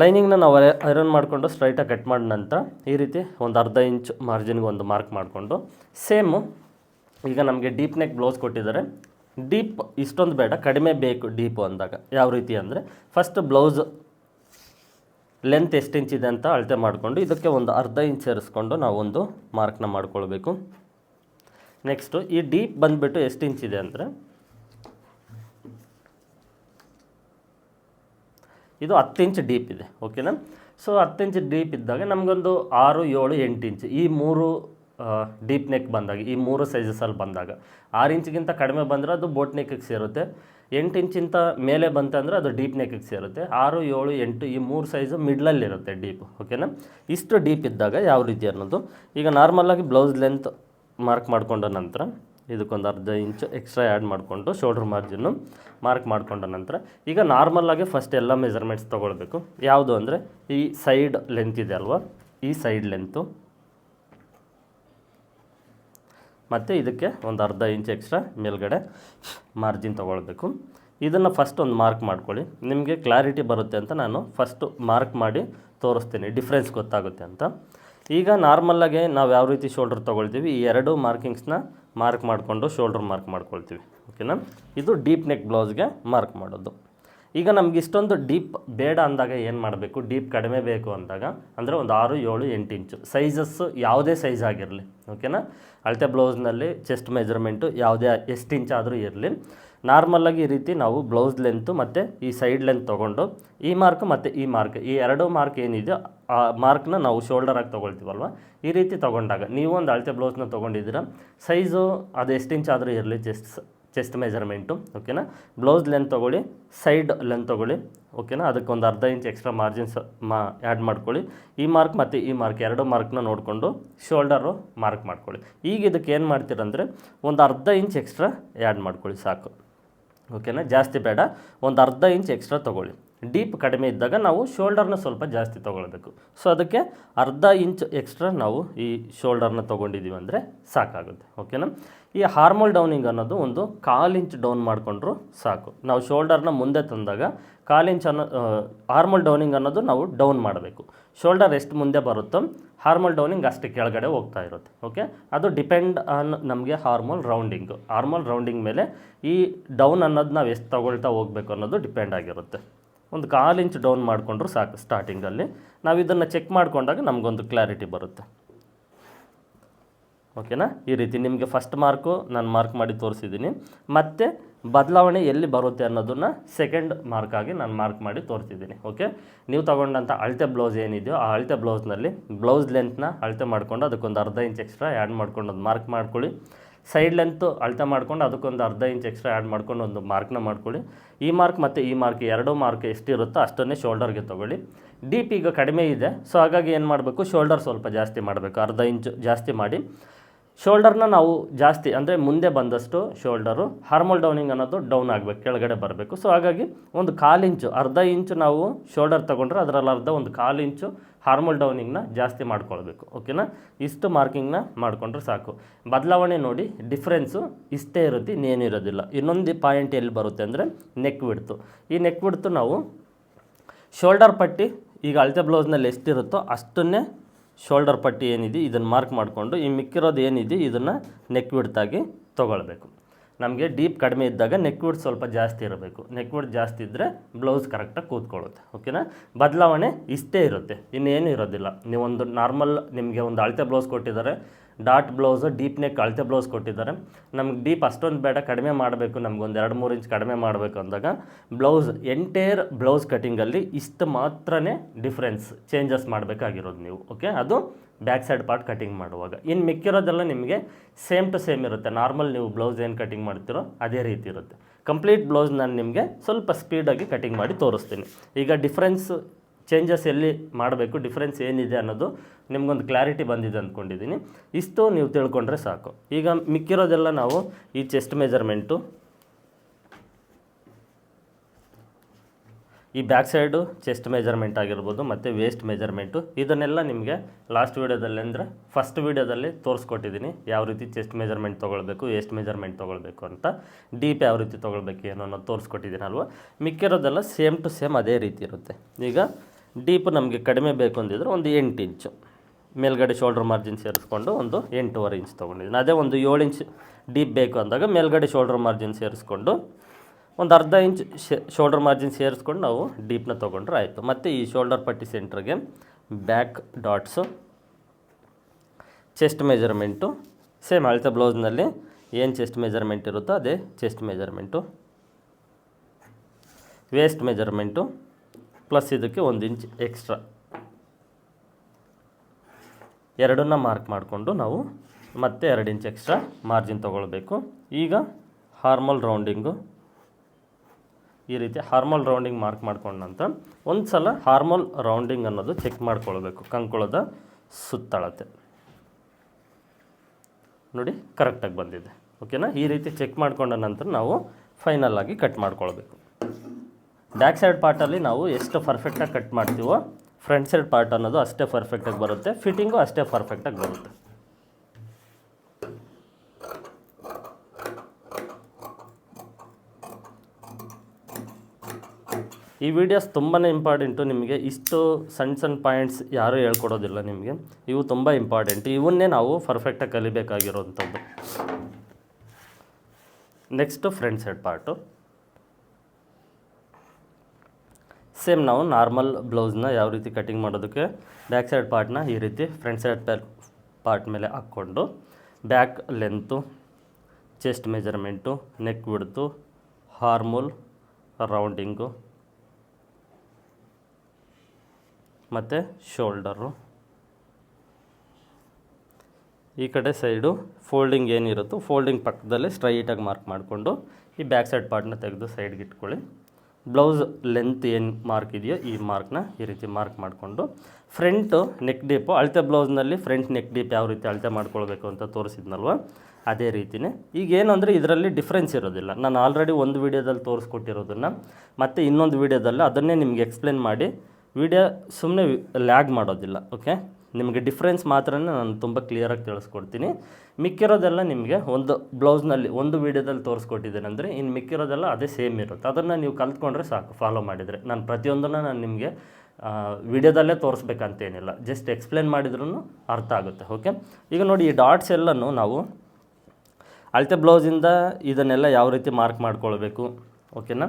[SPEAKER 1] ಲೈನಿಂಗ್ನ ನಾವು ಐರನ್ ಮಾಡಿಕೊಂಡು ಸ್ಟ್ರೈಟಾಗಿ ಕಟ್ ಮಾಡಿದ ನಂತರ ಈ ರೀತಿ ಒಂದು ಅರ್ಧ ಇಂಚ್ ಮಾರ್ಜಿನ್ಗೆ ಒಂದು ಮಾರ್ಕ್ ಮಾಡಿಕೊಂಡು ಸೇಮು ಈಗ ನಮಗೆ ಡೀಪ್ ನೆಕ್ ಬ್ಲೌಸ್ ಕೊಟ್ಟಿದ್ದಾರೆ. ಡೀಪ್ ಇಷ್ಟೊಂದು ಬೇಡ, ಕಡಿಮೆ ಬೇಕು ಡೀಪು ಅಂದಾಗ. ಯಾವ ರೀತಿ ಅಂದರೆ ಫಸ್ಟ್ ಬ್ಲೌಸ್ ಲೆಂತ್ ಎಷ್ಟು ಇಂಚ್ ಇದೆ ಅಂತ ಅಳತೆ ಮಾಡಿಕೊಂಡು ಇದಕ್ಕೆ ಒಂದು ಅರ್ಧ ಇಂಚ್ ಸೇರಿಸ್ಕೊಂಡು ನಾವು ಒಂದು ಮಾರ್ಕ್ನ ಮಾಡ್ಕೊಳ್ಬೇಕು. ನೆಕ್ಸ್ಟು ಈ ಡೀಪ್ ಬಂದುಬಿಟ್ಟು ಎಷ್ಟು ಇಂಚ್ ಇದೆ ಅಂದರೆ, ಇದು ಹತ್ತು ಇಂಚ್ ಡೀಪ್ ಇದೆ ಓಕೆನಾ ಸೊ ಹತ್ತು ಇಂಚ್ ಡೀಪ್ ಇದ್ದಾಗ ನಮಗೊಂದು ಆರು ಏಳು ಎಂಟು ಇಂಚ್ ಈ ಮೂರು ಡೀಪ್ ನೆಕ್ ಬಂದಾಗ, ಈ ಮೂರು ಸೈಜಸಲ್ಲಿ ಬಂದಾಗ, ಆರು ಇಂಚ್ಗಿಂತ ಕಡಿಮೆ ಬಂದರೆ ಅದು ಬೋಟ್ ನೆಕ್ಕಿಗೆ ಸೇರುತ್ತೆ, ಎಂಟು ಇಂಚಿಂತ ಮೇಲೆ ಬಂತಂದರೆ ಅದು ಡೀಪ್ ನೆಕ್ಕಿಗೆ ಸೇರುತ್ತೆ, ಆರು, ಏಳು, ಎಂಟು, ಈ ಮೂರು ಸೈಜು ಮಿಡ್ಲಲ್ಲಿರುತ್ತೆ ಡೀಪ್ ಓಕೆನಾ ಇಷ್ಟು ಡೀಪ್ ಇದ್ದಾಗ ಯಾವ ರೀತಿ ಅನ್ನೋದು, ಈಗ ನಾರ್ಮಲ್ಲಾಗಿ ಬ್ಲೌಸ್ ಲೆಂತ್ ಮಾರ್ಕ್ ಮಾಡಿಕೊಂಡ ನಂತರ, ಇದಕ್ಕೊಂದು ಅರ್ಧ ಇಂಚು ಎಕ್ಸ್ಟ್ರಾ ಆ್ಯಡ್ ಮಾಡಿಕೊಂಡು ಶೋಲ್ಡ್ರ್ ಮಾರ್ಜಿನ್ನು ಮಾರ್ಕ್ ಮಾಡಿಕೊಂಡ ನಂತರ, ಈಗ ನಾರ್ಮಲಾಗಿ ಫಸ್ಟ್ ಎಲ್ಲ ಮೆಜರ್ಮೆಂಟ್ಸ್ ತೊಗೊಳ್ಬೇಕು, ಯಾವುದು ಅಂದರೆ ಈ ಸೈಡ್ ಲೆಂತ್ ಇದೆ ಅಲ್ವಾ? ಈ ಸೈಡ್ ಲೆಂತು ಮತ್ತು ಇದಕ್ಕೆ ಒಂದು ಅರ್ಧ ಇಂಚ್ ಎಕ್ಸ್ಟ್ರಾ ಮೇಲ್ಗಡೆ ಮಾರ್ಜಿನ್ ತೊಗೊಳ್ಬೇಕು. ಇದನ್ನು ಫಸ್ಟ್ ಒಂದು ಮಾರ್ಕ್ ಮಾಡ್ಕೊಳ್ಳಿ. ನಿಮಗೆ ಕ್ಲಾರಿಟಿ ಬರುತ್ತೆ ಅಂತ ನಾನು ಫಸ್ಟು ಮಾರ್ಕ್ ಮಾಡಿ ತೋರಿಸ್ತೀನಿ. ಡಿಫ್ರೆನ್ಸ್ ಗೊತ್ತಾಗುತ್ತೆ ಅಂತ. ಈಗ ನಾರ್ಮಲ್ಲಾಗೆ ನಾವು ಯಾವ ರೀತಿ ಶೋಲ್ಡ್ರ್ ತೊಗೊಳ್ತೀವಿ? ಈ ಎರಡು ಮಾರ್ಕಿಂಗ್ಸ್ನ ಮಾರ್ಕ್ ಮಾಡಿಕೊಂಡು ಶೋಲ್ಡ್ರ್ ಮಾರ್ಕ್ ಮಾಡ್ಕೊಳ್ತೀವಿ. ಓಕೆನಾ ಇದು ಡೀಪ್ ನೆಕ್ ಬ್ಲೌಸ್ಗೆ ಮಾರ್ಕ್ ಮಾಡೋದು. ಈಗ ನಮ್ಗೆ ಇಷ್ಟೊಂದು ಡೀಪ್ ಬೇಡ ಅಂದಾಗ ಏನು ಮಾಡಬೇಕು? ಡೀಪ್ ಕಡಿಮೆ ಬೇಕು ಅಂದಾಗ, ಅಂದರೆ ಒಂದು ಆರು, ಏಳು, ಎಂಟು ಇಂಚು. ಸೈಜಸ್ಸು ಯಾವುದೇ ಸೈಜ್ ಆಗಿರಲಿ ಓಕೆನಾ ಅಳತೆ ಬ್ಲೌಸ್ನಲ್ಲಿ ಚೆಸ್ಟ್ ಮೆಜರ್ಮೆಂಟು ಯಾವುದೇ ಎಷ್ಟು ಇಂಚ್ ಆದರೂ ಇರಲಿ. ನಾರ್ಮಲ್ಲಾಗಿ ಈ ರೀತಿ ನಾವು ಬ್ಲೌಸ್ ಲೆಂತು ಮತ್ತು ಈ ಸೈಡ್ ಲೆಂತ್ ತೊಗೊಂಡು, ಈ ಮಾರ್ಕ್ ಮತ್ತು ಈ ಮಾರ್ಕ್ ಈ ಎರಡು ಮಾರ್ಕ್ ಏನಿದೆಯೋ ಆ ಮಾರ್ಕ್ನ ನಾವು ಶೋಲ್ಡರಾಗಿ ತೊಗೊಳ್ತೀವಲ್ವ? ಈ ರೀತಿ ತೊಗೊಂಡಾಗ, ನೀವು ಒಂದು ಅಳತೆ ಬ್ಲೌಸ್ನ ತೊಗೊಂಡಿದ್ದೀರ ಸೈಜು ಅದು ಎಷ್ಟು ಇಂಚ್ ಆದರೂ ಇರಲಿ ಚೆಸ್ಟ್ ಚೆಸ್ಟ್ ಮೆಜರ್ಮೆಂಟು ಓಕೆನಾ ಬ್ಲೌಸ್ ಲೆಂತ್ ತೊಗೊಳ್ಳಿ ಸೈಡ್ ಲೆಂತ್ ತೊಗೊಳ್ಳಿ ಓಕೆನಾ ಅದಕ್ಕೆ ಒಂದು ಅರ್ಧ ಇಂಚ್ ಎಕ್ಸ್ಟ್ರಾ ಮಾರ್ಜಿನ್ಸ್ ಮಾ ಆ್ಯಡ್ ಮಾಡ್ಕೊಳ್ಳಿ. ಈ ಮಾರ್ಕ್ ಮತ್ತು ಈ ಮಾರ್ಕ್ ಎರಡು ಮಾರ್ಕ್ನ ನೋಡಿಕೊಂಡು ಶೋಲ್ಡರು ಮಾರ್ಕ್ ಮಾಡ್ಕೊಳ್ಳಿ. ಈಗ ಇದಕ್ಕೆ ಏನು ಮಾಡ್ತೀರಂದರೆ ಒಂದು ಅರ್ಧ ಇಂಚ್ ಎಕ್ಸ್ಟ್ರಾ ಆ್ಯಡ್ ಮಾಡ್ಕೊಳ್ಳಿ ಸಾಕು. ಓಕೆನಾ ಜಾಸ್ತಿ ಬೇಡ. ಒಂದು ಅರ್ಧ ಇಂಚ್ ಎಕ್ಸ್ಟ್ರಾ ತೊಗೊಳ್ಳಿ. ಡೀಪ್ ಕಡಿಮೆ ಇದ್ದಾಗ ನಾವು ಶೋಲ್ಡರ್ನ ಸ್ವಲ್ಪ ಜಾಸ್ತಿ ತೊಗೊಳ್ಬೇಕು. ಸೊ ಅದಕ್ಕೆ ಅರ್ಧ ಇಂಚ್ ಎಕ್ಸ್ಟ್ರಾ ನಾವು ಈ ಶೋಲ್ಡರ್ನ ತೊಗೊಂಡಿದ್ದೀವಿ ಅಂದರೆ ಸಾಕಾಗುತ್ತೆ. ಓಕೆನಾ ಈ ಹಾರ್ಮೋಲ್ ಡೌನಿಂಗ್ ಅನ್ನೋದು ಒಂದು ಕಾಲು ಇಂಚ್ ಡೌನ್ ಮಾಡಿಕೊಂಡ್ರು ಸಾಕು. ನಾವು ಶೋಲ್ಡರ್ನ ಮುಂದೆ ತಂದಾಗ ಕಾಲು ಇಂಚ್ ಅನ್ನೋ ಹಾರ್ಮೋಲ್ ಡೌನಿಂಗ್ ಅನ್ನೋದು ನಾವು ಡೌನ್ ಮಾಡಬೇಕು. ಶೋಲ್ಡರ್ ಎಷ್ಟು ಮುಂದೆ ಬರುತ್ತೋ ಹಾರ್ಮೋಲ್ ಡೌನಿಂಗ್ ಅಷ್ಟು ಕೆಳಗಡೆ ಹೋಗ್ತಾ ಇರುತ್ತೆ. ಓಕೆ ಅದು ಡಿಪೆಂಡ್ ಆನ್ ನಮಗೆ ಹಾರ್ಮೋಲ್ ರೌಂಡಿಂಗು. ಹಾರ್ಮೋಲ್ ರೌಂಡಿಂಗ್ ಮೇಲೆ ಈ ಡೌನ್ ಅನ್ನೋದು ನಾವು ಎಷ್ಟು ತಗೊಳ್ತಾ ಹೋಗ್ಬೇಕು ಅನ್ನೋದು ಡಿಪೆಂಡ್ ಆಗಿರುತ್ತೆ. ಒಂದು ಕಾಲು ಇಂಚ್ ಡೌನ್ ಮಾಡಿಕೊಂಡ್ರು ಸಾಕು ಸ್ಟಾರ್ಟಿಂಗಲ್ಲಿ. ನಾವು ಇದನ್ನು ಚೆಕ್ ಮಾಡಿಕೊಂಡಾಗ ನಮಗೊಂದು ಕ್ಲಾರಿಟಿ ಬರುತ್ತೆ. ಓಕೆನಾ? ಈ ರೀತಿ ನಿಮಗೆ ಫಸ್ಟ್ ಮಾರ್ಕು ನಾನು ಮಾರ್ಕ್ ಮಾಡಿ ತೋರಿಸಿದ್ದೀನಿ ಮತ್ತು ಬದಲಾವಣೆ ಎಲ್ಲಿ ಬರುತ್ತೆ ಅನ್ನೋದನ್ನು ಸೆಕೆಂಡ್ ಮಾರ್ಕಾಗಿ ನಾನು ಮಾರ್ಕ್ ಮಾಡಿ ತೋರಿಸಿದ್ದೀನಿ ಓಕೆ? ನೀವು ತಗೊಂಡಂಥ ಅಳತೆ ಬ್ಲೌಸ್ ಏನಿದೆಯೋ ಆ ಅಳತೆ ಬ್ಲೌಸ್ನಲ್ಲಿ ಬ್ಲೌಸ್ ಲೆಂತ್ನ ಅಳತೆ ಮಾಡಿಕೊಂಡು ಅದಕ್ಕೊಂದು ಅರ್ಧ ಇಂಚ್ ಎಕ್ಸ್ಟ್ರಾ ಆ್ಯಡ್ ಮಾಡ್ಕೊಂಡು ಅದು ಮಾರ್ಕ್ ಮಾಡ್ಕೊಳ್ಳಿ. ಸೈಡ್ ಲೆಂತು ಅಳತೆ ಮಾಡ್ಕೊಂಡು ಅದಕ್ಕೊಂದು ಅರ್ಧ ಇಂಚ್ ಎಕ್ಸ್ಟ್ರಾ ಆ್ಯಡ್ ಮಾಡ್ಕೊಂಡು ಒಂದು ಮಾರ್ಕ್ನ ಮಾಡ್ಕೊಳ್ಳಿ. ಈ ಮಾರ್ಕ್ ಮತ್ತು ಈ ಮಾರ್ಕ್ ಎರಡೂ ಮಾರ್ಕ್ ಎಷ್ಟಿರುತ್ತೋ ಅಷ್ಟನ್ನೇ ಶೋಲ್ಡರ್ಗೆ ತೊಗೊಳ್ಳಿ. ಡೀಪ್ ಈಗ ಕಡಿಮೆ ಇದೆ ಸೊ ಹಾಗಾಗಿ ಏನು ಮಾಡಬೇಕು? ಶೋಲ್ಡರ್ ಸ್ವಲ್ಪ ಜಾಸ್ತಿ ಮಾಡಬೇಕು, ಅರ್ಧ ಇಂಚು ಜಾಸ್ತಿ ಮಾಡಿ. ಶೋಲ್ಡರ್ನ ನಾವು ಜಾಸ್ತಿ, ಅಂದರೆ ಮುಂದೆ ಬಂದಷ್ಟು ಶೋಲ್ಡರು ಹಾರ್ಮಲ್ ಡೌನಿಂಗ್ ಅನ್ನೋದು ಡೌನ್ ಆಗಬೇಕು, ಕೆಳಗಡೆ ಬರಬೇಕು. ಸೊ ಹಾಗಾಗಿ ಒಂದು ಕಾಲು ಇಂಚು, ಅರ್ಧ ಇಂಚು ನಾವು ಶೋಲ್ಡರ್ ತೊಗೊಂಡ್ರೆ ಅದರಲ್ಲಿ ಅರ್ಧ ಒಂದು ಕಾಲು ಇಂಚು ಹಾರ್ಮೋಲ್ ಡೌನಿಂಗ್ನ ಜಾಸ್ತಿ ಮಾಡ್ಕೊಳ್ಬೇಕು ಓಕೆನಾ ಇಷ್ಟು ಮಾರ್ಕಿಂಗ್ನ ಮಾಡಿಕೊಂಡ್ರೆ ಸಾಕು. ಬದಲಾವಣೆ ನೋಡಿ, ಡಿಫ್ರೆನ್ಸು ಇಷ್ಟೇ ಇರುತ್ತೆ, ಇನ್ನೇನು ಇರೋದಿಲ್ಲ. ಇನ್ನೊಂದು ಪಾಯಿಂಟ್ ಎಲ್ಲಿ ಬರುತ್ತೆ ಅಂದರೆ ನೆಕ್ ಬಿಡ್ತು ಈ ನೆಕ್ ಬಿಡ್ತು ನಾವು ಶೋಲ್ಡರ್ ಪಟ್ಟಿ, ಈಗ ಅಳತೆ ಬ್ಲೌಸ್ನಲ್ಲಿ ಎಷ್ಟಿರುತ್ತೋ ಅಷ್ಟನ್ನೇ ಶೋಲ್ಡರ್ ಪಟ್ಟಿ ಏನಿದೆ, ಇದನ್ನು ಮಾರ್ಕ್ ಮಾಡಿಕೊಂಡು, ಈ ಮಿಕ್ಕಿರೋದು ಏನಿದೆ, ಇದನ್ನು ನೆಕ್ ಬಿಡ್ತಾಗಿ ತೊಗೊಳ್ಬೇಕು. ನಮಗೆ ಡೀಪ್ ಕಡಿಮೆ ಇದ್ದಾಗ ನೆಕ್ ವಿಡ್ ಸ್ವಲ್ಪ ಜಾಸ್ತಿ ಇರಬೇಕು. ನೆಕ್ ವಿಡ್ ಜಾಸ್ತಿ ಇದ್ದರೆ ಬ್ಲೌಸ್ ಕರೆಕ್ಟಾಗಿ ಕೂತ್ಕೊಳ್ಳುತ್ತೆ. ಓಕೆನಾ ಬದಲಾವಣೆ ಇಷ್ಟೇ ಇರುತ್ತೆ. ಇನ್ನೇನು ಇರೋದಿಲ್ಲ. ನೀವೊಂದು ನಾರ್ಮಲ್ ನಿಮಗೆ ಒಂದು ಅಳತೆ ಬ್ಲೌಸ್ ಕೊಟ್ಟಿದ್ದಾರೆ. ಡಾಟ್ ಬ್ಲೌಸು ನೆಕ್, ಅಳತೆ ಬ್ಲೌಸ್ ಕೊಟ್ಟಿದ್ದಾರೆ. ನಮ್ಗೆ ಡೀಪ್ ಅಷ್ಟೊಂದು ಬೇಡ, ಕಡಿಮೆ ಮಾಡಬೇಕು ನಮ್ಗೊಂದು ಎರಡು ಮೂರು ಇಂಚ್ ಕಡಿಮೆ ಮಾಡಬೇಕು ಅಂದಾಗ ಬ್ಲೌಸ್, ಎಂಟೈರ್ ಬ್ಲೌಸ್ ಕಟ್ಟಿಂಗಲ್ಲಿ ಇಷ್ಟು ಮಾತ್ರನೇ ಡಿಫ್ರೆನ್ಸ್ ಚೇಂಜಸ್ ಮಾಡಬೇಕಾಗಿರೋದು ನೀವು ಓಕೆ ಅದು ಬ್ಯಾಕ್ ಸೈಡ್ ಪಾರ್ಟ್ ಕಟಿಂಗ್ ಮಾಡುವಾಗ. ಇನ್ನು ಮಿಕ್ಕಿರೋದೆಲ್ಲ ನಿಮಗೆ ಸೇಮ್ ಟು ಸೇಮ್ ಇರುತ್ತೆ. ನಾರ್ಮಲ್ ನೀವು ಬ್ಲೌಸ್ ಏನು ಕಟಿಂಗ್ ಮಾಡ್ತೀರೋ ಅದೇ ರೀತಿ ಇರುತ್ತೆ. ಕಂಪ್ಲೀಟ್ ಬ್ಲೌಸ್ ನಾನು ನಿಮಗೆ ಸ್ವಲ್ಪ ಸ್ಪೀಡಾಗಿ ಕಟಿಂಗ್ ಮಾಡಿ ತೋರಿಸ್ತೀನಿ. ಈಗ ಡಿಫ್ರೆನ್ಸ್ ಚೇಂಜಸ್ ಎಲ್ಲಿ ಮಾಡಬೇಕು ಡಿಫ್ರೆನ್ಸ್ ಏನಿದೆ ಅನ್ನೋದು ನಿಮಗೊಂದು ಕ್ಲಾರಿಟಿ ಬಂದಿದೆ ಅಂದ್ಕೊಂಡಿದ್ದೀನಿ. ಇಷ್ಟು ನೀವು ತಿಳ್ಕೊಂಡ್ರೆ ಸಾಕು. ಈಗ ಮಿಕ್ಕಿರೋದೆಲ್ಲ ನಾವು ಈ ಚೆಸ್ಟ್ ಮೆಜರ್ಮೆಂಟು ಈ ಬ್ಯಾಕ್ ಸೈಡು ಚೆಸ್ಟ್ ಮೆಜರ್ಮೆಂಟ್ ಆಗಿರ್ಬೋದು, ಮತ್ತು ವೇಸ್ಟ್ ಮೆಜರ್ಮೆಂಟು ಇದನ್ನೆಲ್ಲ ನಿಮಗೆ ಲಾಸ್ಟ್ ವೀಡಿಯೋದಲ್ಲಿ ಅಂದರೆ ಫಸ್ಟ್ ವೀಡಿಯೋದಲ್ಲಿ ತೋರಿಸ್ಕೊಟ್ಟಿದ್ದೀನಿ. ಯಾವ ರೀತಿ ಚೆಸ್ಟ್ ಮೆಜರ್ಮೆಂಟ್ ತೊಗೊಳ್ಬೇಕು ವೇಸ್ಟ್ ಮೆಜರ್ಮೆಂಟ್ ತೊಗೊಳ್ಬೇಕು ಅಂತ. ಡೀಪ್ ಯಾವ ರೀತಿ ತೊಗೊಳ್ಬೇಕು, ಏನೋ ಅನ್ನೋದು ತೋರಿಸ್ಕೊಟ್ಟಿದ್ದೀನಲ್ವ? ಮಿಕ್ಕಿರೋದೆಲ್ಲ ಸೇಮ್ ಟು ಸೇಮ್ ಅದೇ ರೀತಿ ಇರುತ್ತೆ. ಈಗ ಡೀಪ್ ನಮಗೆ ಕಡಿಮೆ ಬೇಕು ಅಂದಿದ್ರೆ ಒಂದು ಎಂಟು ಇಂಚು. ಮೇಲ್ಗಡೆ ಶೋಲ್ಡ್ರ್ ಮಾರ್ಜಿನ್ ಸೇರಿಸ್ಕೊಂಡು ಒಂದು ಎಂಟೂವರೆ ಇಂಚ್ ತೊಗೊಂಡಿದ್ದೀನಿ. ಅದೇ ಒಂದು ಏಳು ಇಂಚ್ ಡೀಪ್ ಬೇಕು ಅಂದಾಗ ಮೇಲ್ಗಡೆ ಶೋಲ್ಡ್ರ್ ಮಾರ್ಜಿನ್ ಸೇರಿಸ್ಕೊಂಡು ಒಂದು ಅರ್ಧ ಇಂಚ್ ಶೋಲ್ಡ್ರ್ ಮಾರ್ಜಿನ್ ಸೇರಿಸ್ಕೊಂಡು ನಾವು ಡೀಪ್ನ ತೊಗೊಂಡ್ರೆ ಆಯಿತು. ಮತ್ತು ಈ ಶೋಲ್ಡರ್ ಪಟ್ಟಿ ಸೆಂಟ್ರಿಗೆ back darts chest measurement same ಅಳತೆ ಬ್ಲೌಸ್ನಲ್ಲಿ ಏನು ಚೆಸ್ಟ್ ಮೆಜರ್ಮೆಂಟ್ ಇರುತ್ತೋ ಅದೇ chest measurement waist measurement plus ಇದಕ್ಕೆ ಒಂದು ಇಂಚ್ ಎಕ್ಸ್ಟ್ರಾ. ಎರಡನ್ನ ಮಾರ್ಕ್ ಮಾಡಿಕೊಂಡು ನಾವು ಮತ್ತೆ ಎರಡು ಇಂಚ್ ಎಕ್ಸ್ಟ್ರಾ ಮಾರ್ಜಿನ್ ತೊಗೊಳ್ಬೇಕು. ಈಗ ಹಾರ್ಮಲ್ ರೌಂಡಿಂಗು. ಈ ರೀತಿ ಹಾರ್ಮಲ್ ರೌಂಡಿಂಗ್ ಮಾರ್ಕ್ ಮಾಡ್ಕೊಂಡ ನಂತರ ಒಂದು ಸಲ ಹಾರ್ಮಲ್ ರೌಂಡಿಂಗ್ ಅನ್ನೋದು ಚೆಕ್ ಮಾಡ್ಕೊಳ್ಬೇಕು. ಕಂಕುಳದ ಸುತ್ತಳತೆ. ನೋಡಿ, ಕರೆಕ್ಟಾಗಿ ಬಂದಿದೆ. ಓಕೆನಾ? ಈ ರೀತಿ ಚೆಕ್ ಮಾಡ್ಕೊಂಡ ನಂತರ ನಾವು ಫೈನಲ್ ಆಗಿ ಕಟ್ ಮಾಡ್ಕೊಳ್ಬೇಕು. ಬ್ಯಾಕ್ ಸೈಡ್ ಪಾರ್ಟಲ್ಲಿ ನಾವು ಎಷ್ಟು ಪರ್ಫೆಕ್ಟಾಗಿ ಕಟ್ ಮಾಡ್ತೀವೋ ಫ್ರಂಟ್ ಸೈಡ್ ಪಾರ್ಟ್ ಅನ್ನೋದು ಅಷ್ಟೇ ಪರ್ಫೆಕ್ಟಾಗಿ ಬರುತ್ತೆ ಫಿಟ್ಟಿಂಗು ಅಷ್ಟೇ ಪರ್ಫೆಕ್ಟಾಗಿ ಬರುತ್ತೆ. ಈ ವಿಡಿಯೋಸ್ ತುಂಬಾ ಇಂಪಾರ್ಟೆಂಟು ನಿಮಗೆ ಇಷ್ಟು ಸಣ್ಣ ಸಣ್ಣ ಪಾಯಿಂಟ್ಸ್ ಯಾರೂ ಹೇಳ್ಕೊಡೋದಿಲ್ಲ ನಿಮಗೆ. ಇವು ತುಂಬ ಇಂಪಾರ್ಟೆಂಟ್ ಇವನ್ನೇ ನಾವು ಪರ್ಫೆಕ್ಟಾಗಿ ಕಲಿಬೇಕಾಗಿರೋವಂಥದ್ದು next front side part same ನಾವು ನಾರ್ಮಲ್ ಬ್ಲೌಸ್ನ ಯಾವ ರೀತಿ ಕಟಿಂಗ್ ಮಾಡೋದಕ್ಕೆ ಬ್ಯಾಕ್ ಸೈಡ್ ಪಾರ್ಟ್ನ ಈ ರೀತಿ ಫ್ರಂಟ್ ಸೈಡ್ ಪಾರ್ಟ್ ಮೇಲೆ ಹಾಕ್ಕೊಂಡು back length, chest measurement neck width armhole, rounding, ಮತ್ತು ಶೋಲ್ಡರು. ಈ ಕಡೆ ಸೈಡು ಫೋಲ್ಡಿಂಗ್ ಏನಿರುತ್ತೋ, ಫೋಲ್ಡಿಂಗ್ ಪಕ್ಕದಲ್ಲೇ ಸ್ಟ್ರೈಟಾಗಿ ಮಾರ್ಕ್ ಮಾಡಿಕೊಂಡು ಈ ಬ್ಯಾಕ್ ಸೈಡ್ ಪಾರ್ಟ್ನ ತೆಗೆದು ಸೈಡ್ಗೆ ಇಟ್ಕೊಳ್ಳಿ. ಬ್ಲೌಸ್ ಲೆಂತ್ ಏನು ಮಾರ್ಕ್ ಇದೆಯೋ ಈ ಮಾರ್ಕ್ನ ಈ ರೀತಿ ಮಾರ್ಕ್ ಮಾಡಿಕೊಂಡು ಫ್ರಂಟು ನೆಕ್ ಡೀಪು ಅಳತೆ ಬ್ಲೌಸ್ನಲ್ಲಿ ಫ್ರಂಟ್ ನೆಕ್ ಡೀಪ್ ಯಾವ ರೀತಿ ಅಳತೆ ಮಾಡ್ಕೊಳ್ಬೇಕು ಅಂತ ತೋರಿಸಿದ್ನಲ್ವ? ಅದೇ ರೀತಿಯೇ ಈಗ ಏನು ಅಂದರೆ ಇದರಲ್ಲಿ ಡಿಫ್ರೆನ್ಸ್ ಇರೋದಿಲ್ಲ. ನಾನು ಆಲ್ರೆಡಿ ಒಂದು ವೀಡಿಯೋದಲ್ಲಿ ತೋರಿಸ್ಕೊಟ್ಟಿರೋದನ್ನು ಮತ್ತು ಇನ್ನೊಂದು ವೀಡಿಯೋದಲ್ಲಿ ಅದನ್ನೇ ನಿಮಗೆ ಎಕ್ಸ್ಪ್ಲೇನ್ ಮಾಡಿ. ವಿಡಿಯೋ ಸುಮ್ಮನೆ ಲ್ಯಾಗ್ ಮಾಡೋದಿಲ್ಲ ಓಕೆ ನಿಮಗೆ ಡಿಫ್ರೆನ್ಸ್ ಮಾತ್ರ ನಾನು ತುಂಬ ಕ್ಲಿಯರಾಗಿ ತಿಳಿಸ್ಕೊಡ್ತೀನಿ. ಮಿಕ್ಕಿರೋದೆಲ್ಲ ನಿಮಗೆ ಒಂದು ಬ್ಲೌಸ್ನಲ್ಲಿ, ಒಂದು ವೀಡಿಯೋದಲ್ಲಿ ತೋರಿಸ್ಕೊಟ್ಟಿದ್ದೇನೆ ಅಂದರೆ ಇನ್ನು ಮಿಕ್ಕಿರೋದೆಲ್ಲ ಅದೇ ಸೇಮ್ ಇರುತ್ತೆ. ಅದನ್ನು ನೀವು ಕಲ್ತ್ಕೊಂಡ್ರೆ ಸಾಕು ಫಾಲೋ ಮಾಡಿದರೆ. ನಾನು ಪ್ರತಿಯೊಂದನ್ನು ನಾನು ನಿಮಗೆ ವಿಡಿಯೋದಲ್ಲೇ ತೋರಿಸ್ಬೇಕಂತೇನಿಲ್ಲ. ಜಸ್ಟ್ ಎಕ್ಸ್ಪ್ಲೇನ್ ಮಾಡಿದ್ರೂ ಅರ್ಥ ಆಗುತ್ತೆ ಓಕೆ ಈಗ ನೋಡಿ ಈ ಡಾಟ್ಸ್ ಎಲ್ಲನೂ ನಾವು ಅಳತೆ ಬ್ಲೌಸಿಂದ ಇದನ್ನೆಲ್ಲ ಯಾವ ರೀತಿ ಮಾರ್ಕ್ ಮಾಡ್ಕೊಳ್ಬೇಕು ಓಕೆನಾ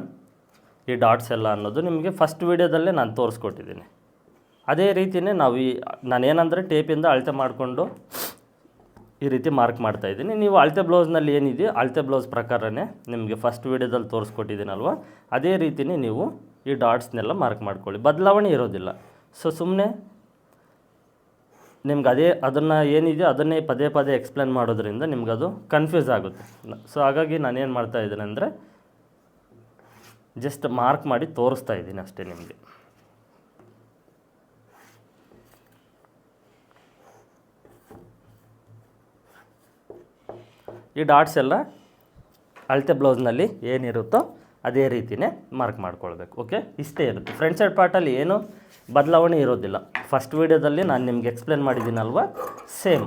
[SPEAKER 1] ಈ ಡಾಟ್ಸ್ ಎಲ್ಲ ಅನ್ನೋದು ನಿಮಗೆ ಫಸ್ಟ್ ವೀಡಿಯೋದಲ್ಲೇ ನಾನು ತೋರಿಸ್ಕೊಟ್ಟಿದ್ದೀನಿ. ಅದೇ ರೀತಿಯೇ ನಾವು ಈ, ನಾನೇನಂದರೆ ಟೇಪಿಂದ ಅಳತೆ ಮಾಡಿಕೊಂಡು ಈ ರೀತಿ ಮಾರ್ಕ್ ಮಾಡ್ತಾ ಇದ್ದೀನಿ. ನೀವು ಅಳತೆ ಬ್ಲೌಸ್ನಲ್ಲಿ ಏನಿದೆಯೋ ಅಳತೆ ಬ್ಲೌಸ್ ಪ್ರಕಾರನೇ ನಿಮಗೆ ಫಸ್ಟ್ ವೀಡಿಯೋದಲ್ಲಿ ತೋರಿಸ್ಕೊಟ್ಟಿದ್ದೀನಲ್ವ? ಅದೇ ರೀತಿಯೇ ನೀವು ಈ ಡಾಟ್ಸ್ನೆಲ್ಲ ಮಾರ್ಕ್ ಮಾಡ್ಕೊಳ್ಳಿ. ಬದಲಾವಣೆ ಇರೋದಿಲ್ಲ. ಸೊ ಸುಮ್ಮನೆ ನಿಮ್ಗೆ ಅದೇ ಅದನ್ನು ಏನಿದೆಯೋ ಅದನ್ನೇ ಪದೇ ಪದೇ ಎಕ್ಸ್ಪ್ಲೇನ್ ಮಾಡೋದ್ರಿಂದ ನಿಮ್ಗೆ ಅದು ಕನ್ಫ್ಯೂಸ್ ಆಗುತ್ತೆ. ಸೊ, ಹಾಗಾಗಿ ನಾನೇನು ಮಾಡ್ತಾ ಇದ್ದೀನಿ ಅಂದರೆ ಜಸ್ಟ್ ಮಾರ್ಕ್ ಮಾಡಿ ತೋರಿಸ್ತಾ ಇದ್ದೀನಿ ಅಷ್ಟೇ ನಿಮಗೆ. ಈ ಡಾಟ್ಸ್ ಎಲ್ಲ ಅಳತೆ ಬ್ಲೌಸ್ನಲ್ಲಿ ಏನಿರುತ್ತೋ ಅದೇ ರೀತಿಯೇ ಮಾರ್ಕ್ ಮಾಡ್ಕೊಳ್ಬೇಕು ಓಕೆ ಇಷ್ಟೇ ಇರುತ್ತೆ. ಫ್ರಂಟ್ ಸೈಡ್ ಪಾರ್ಟಲ್ಲಿ ಏನು ಬದಲಾವಣೆ ಇರೋದಿಲ್ಲ. ಫಸ್ಟ್ ವೀಡಿಯೋದಲ್ಲಿ ನಾನು ನಿಮ್ಗೆ ಎಕ್ಸ್ಪ್ಲೇನ್ ಮಾಡಿದ್ದೀನಲ್ವ? ಸೇಮ್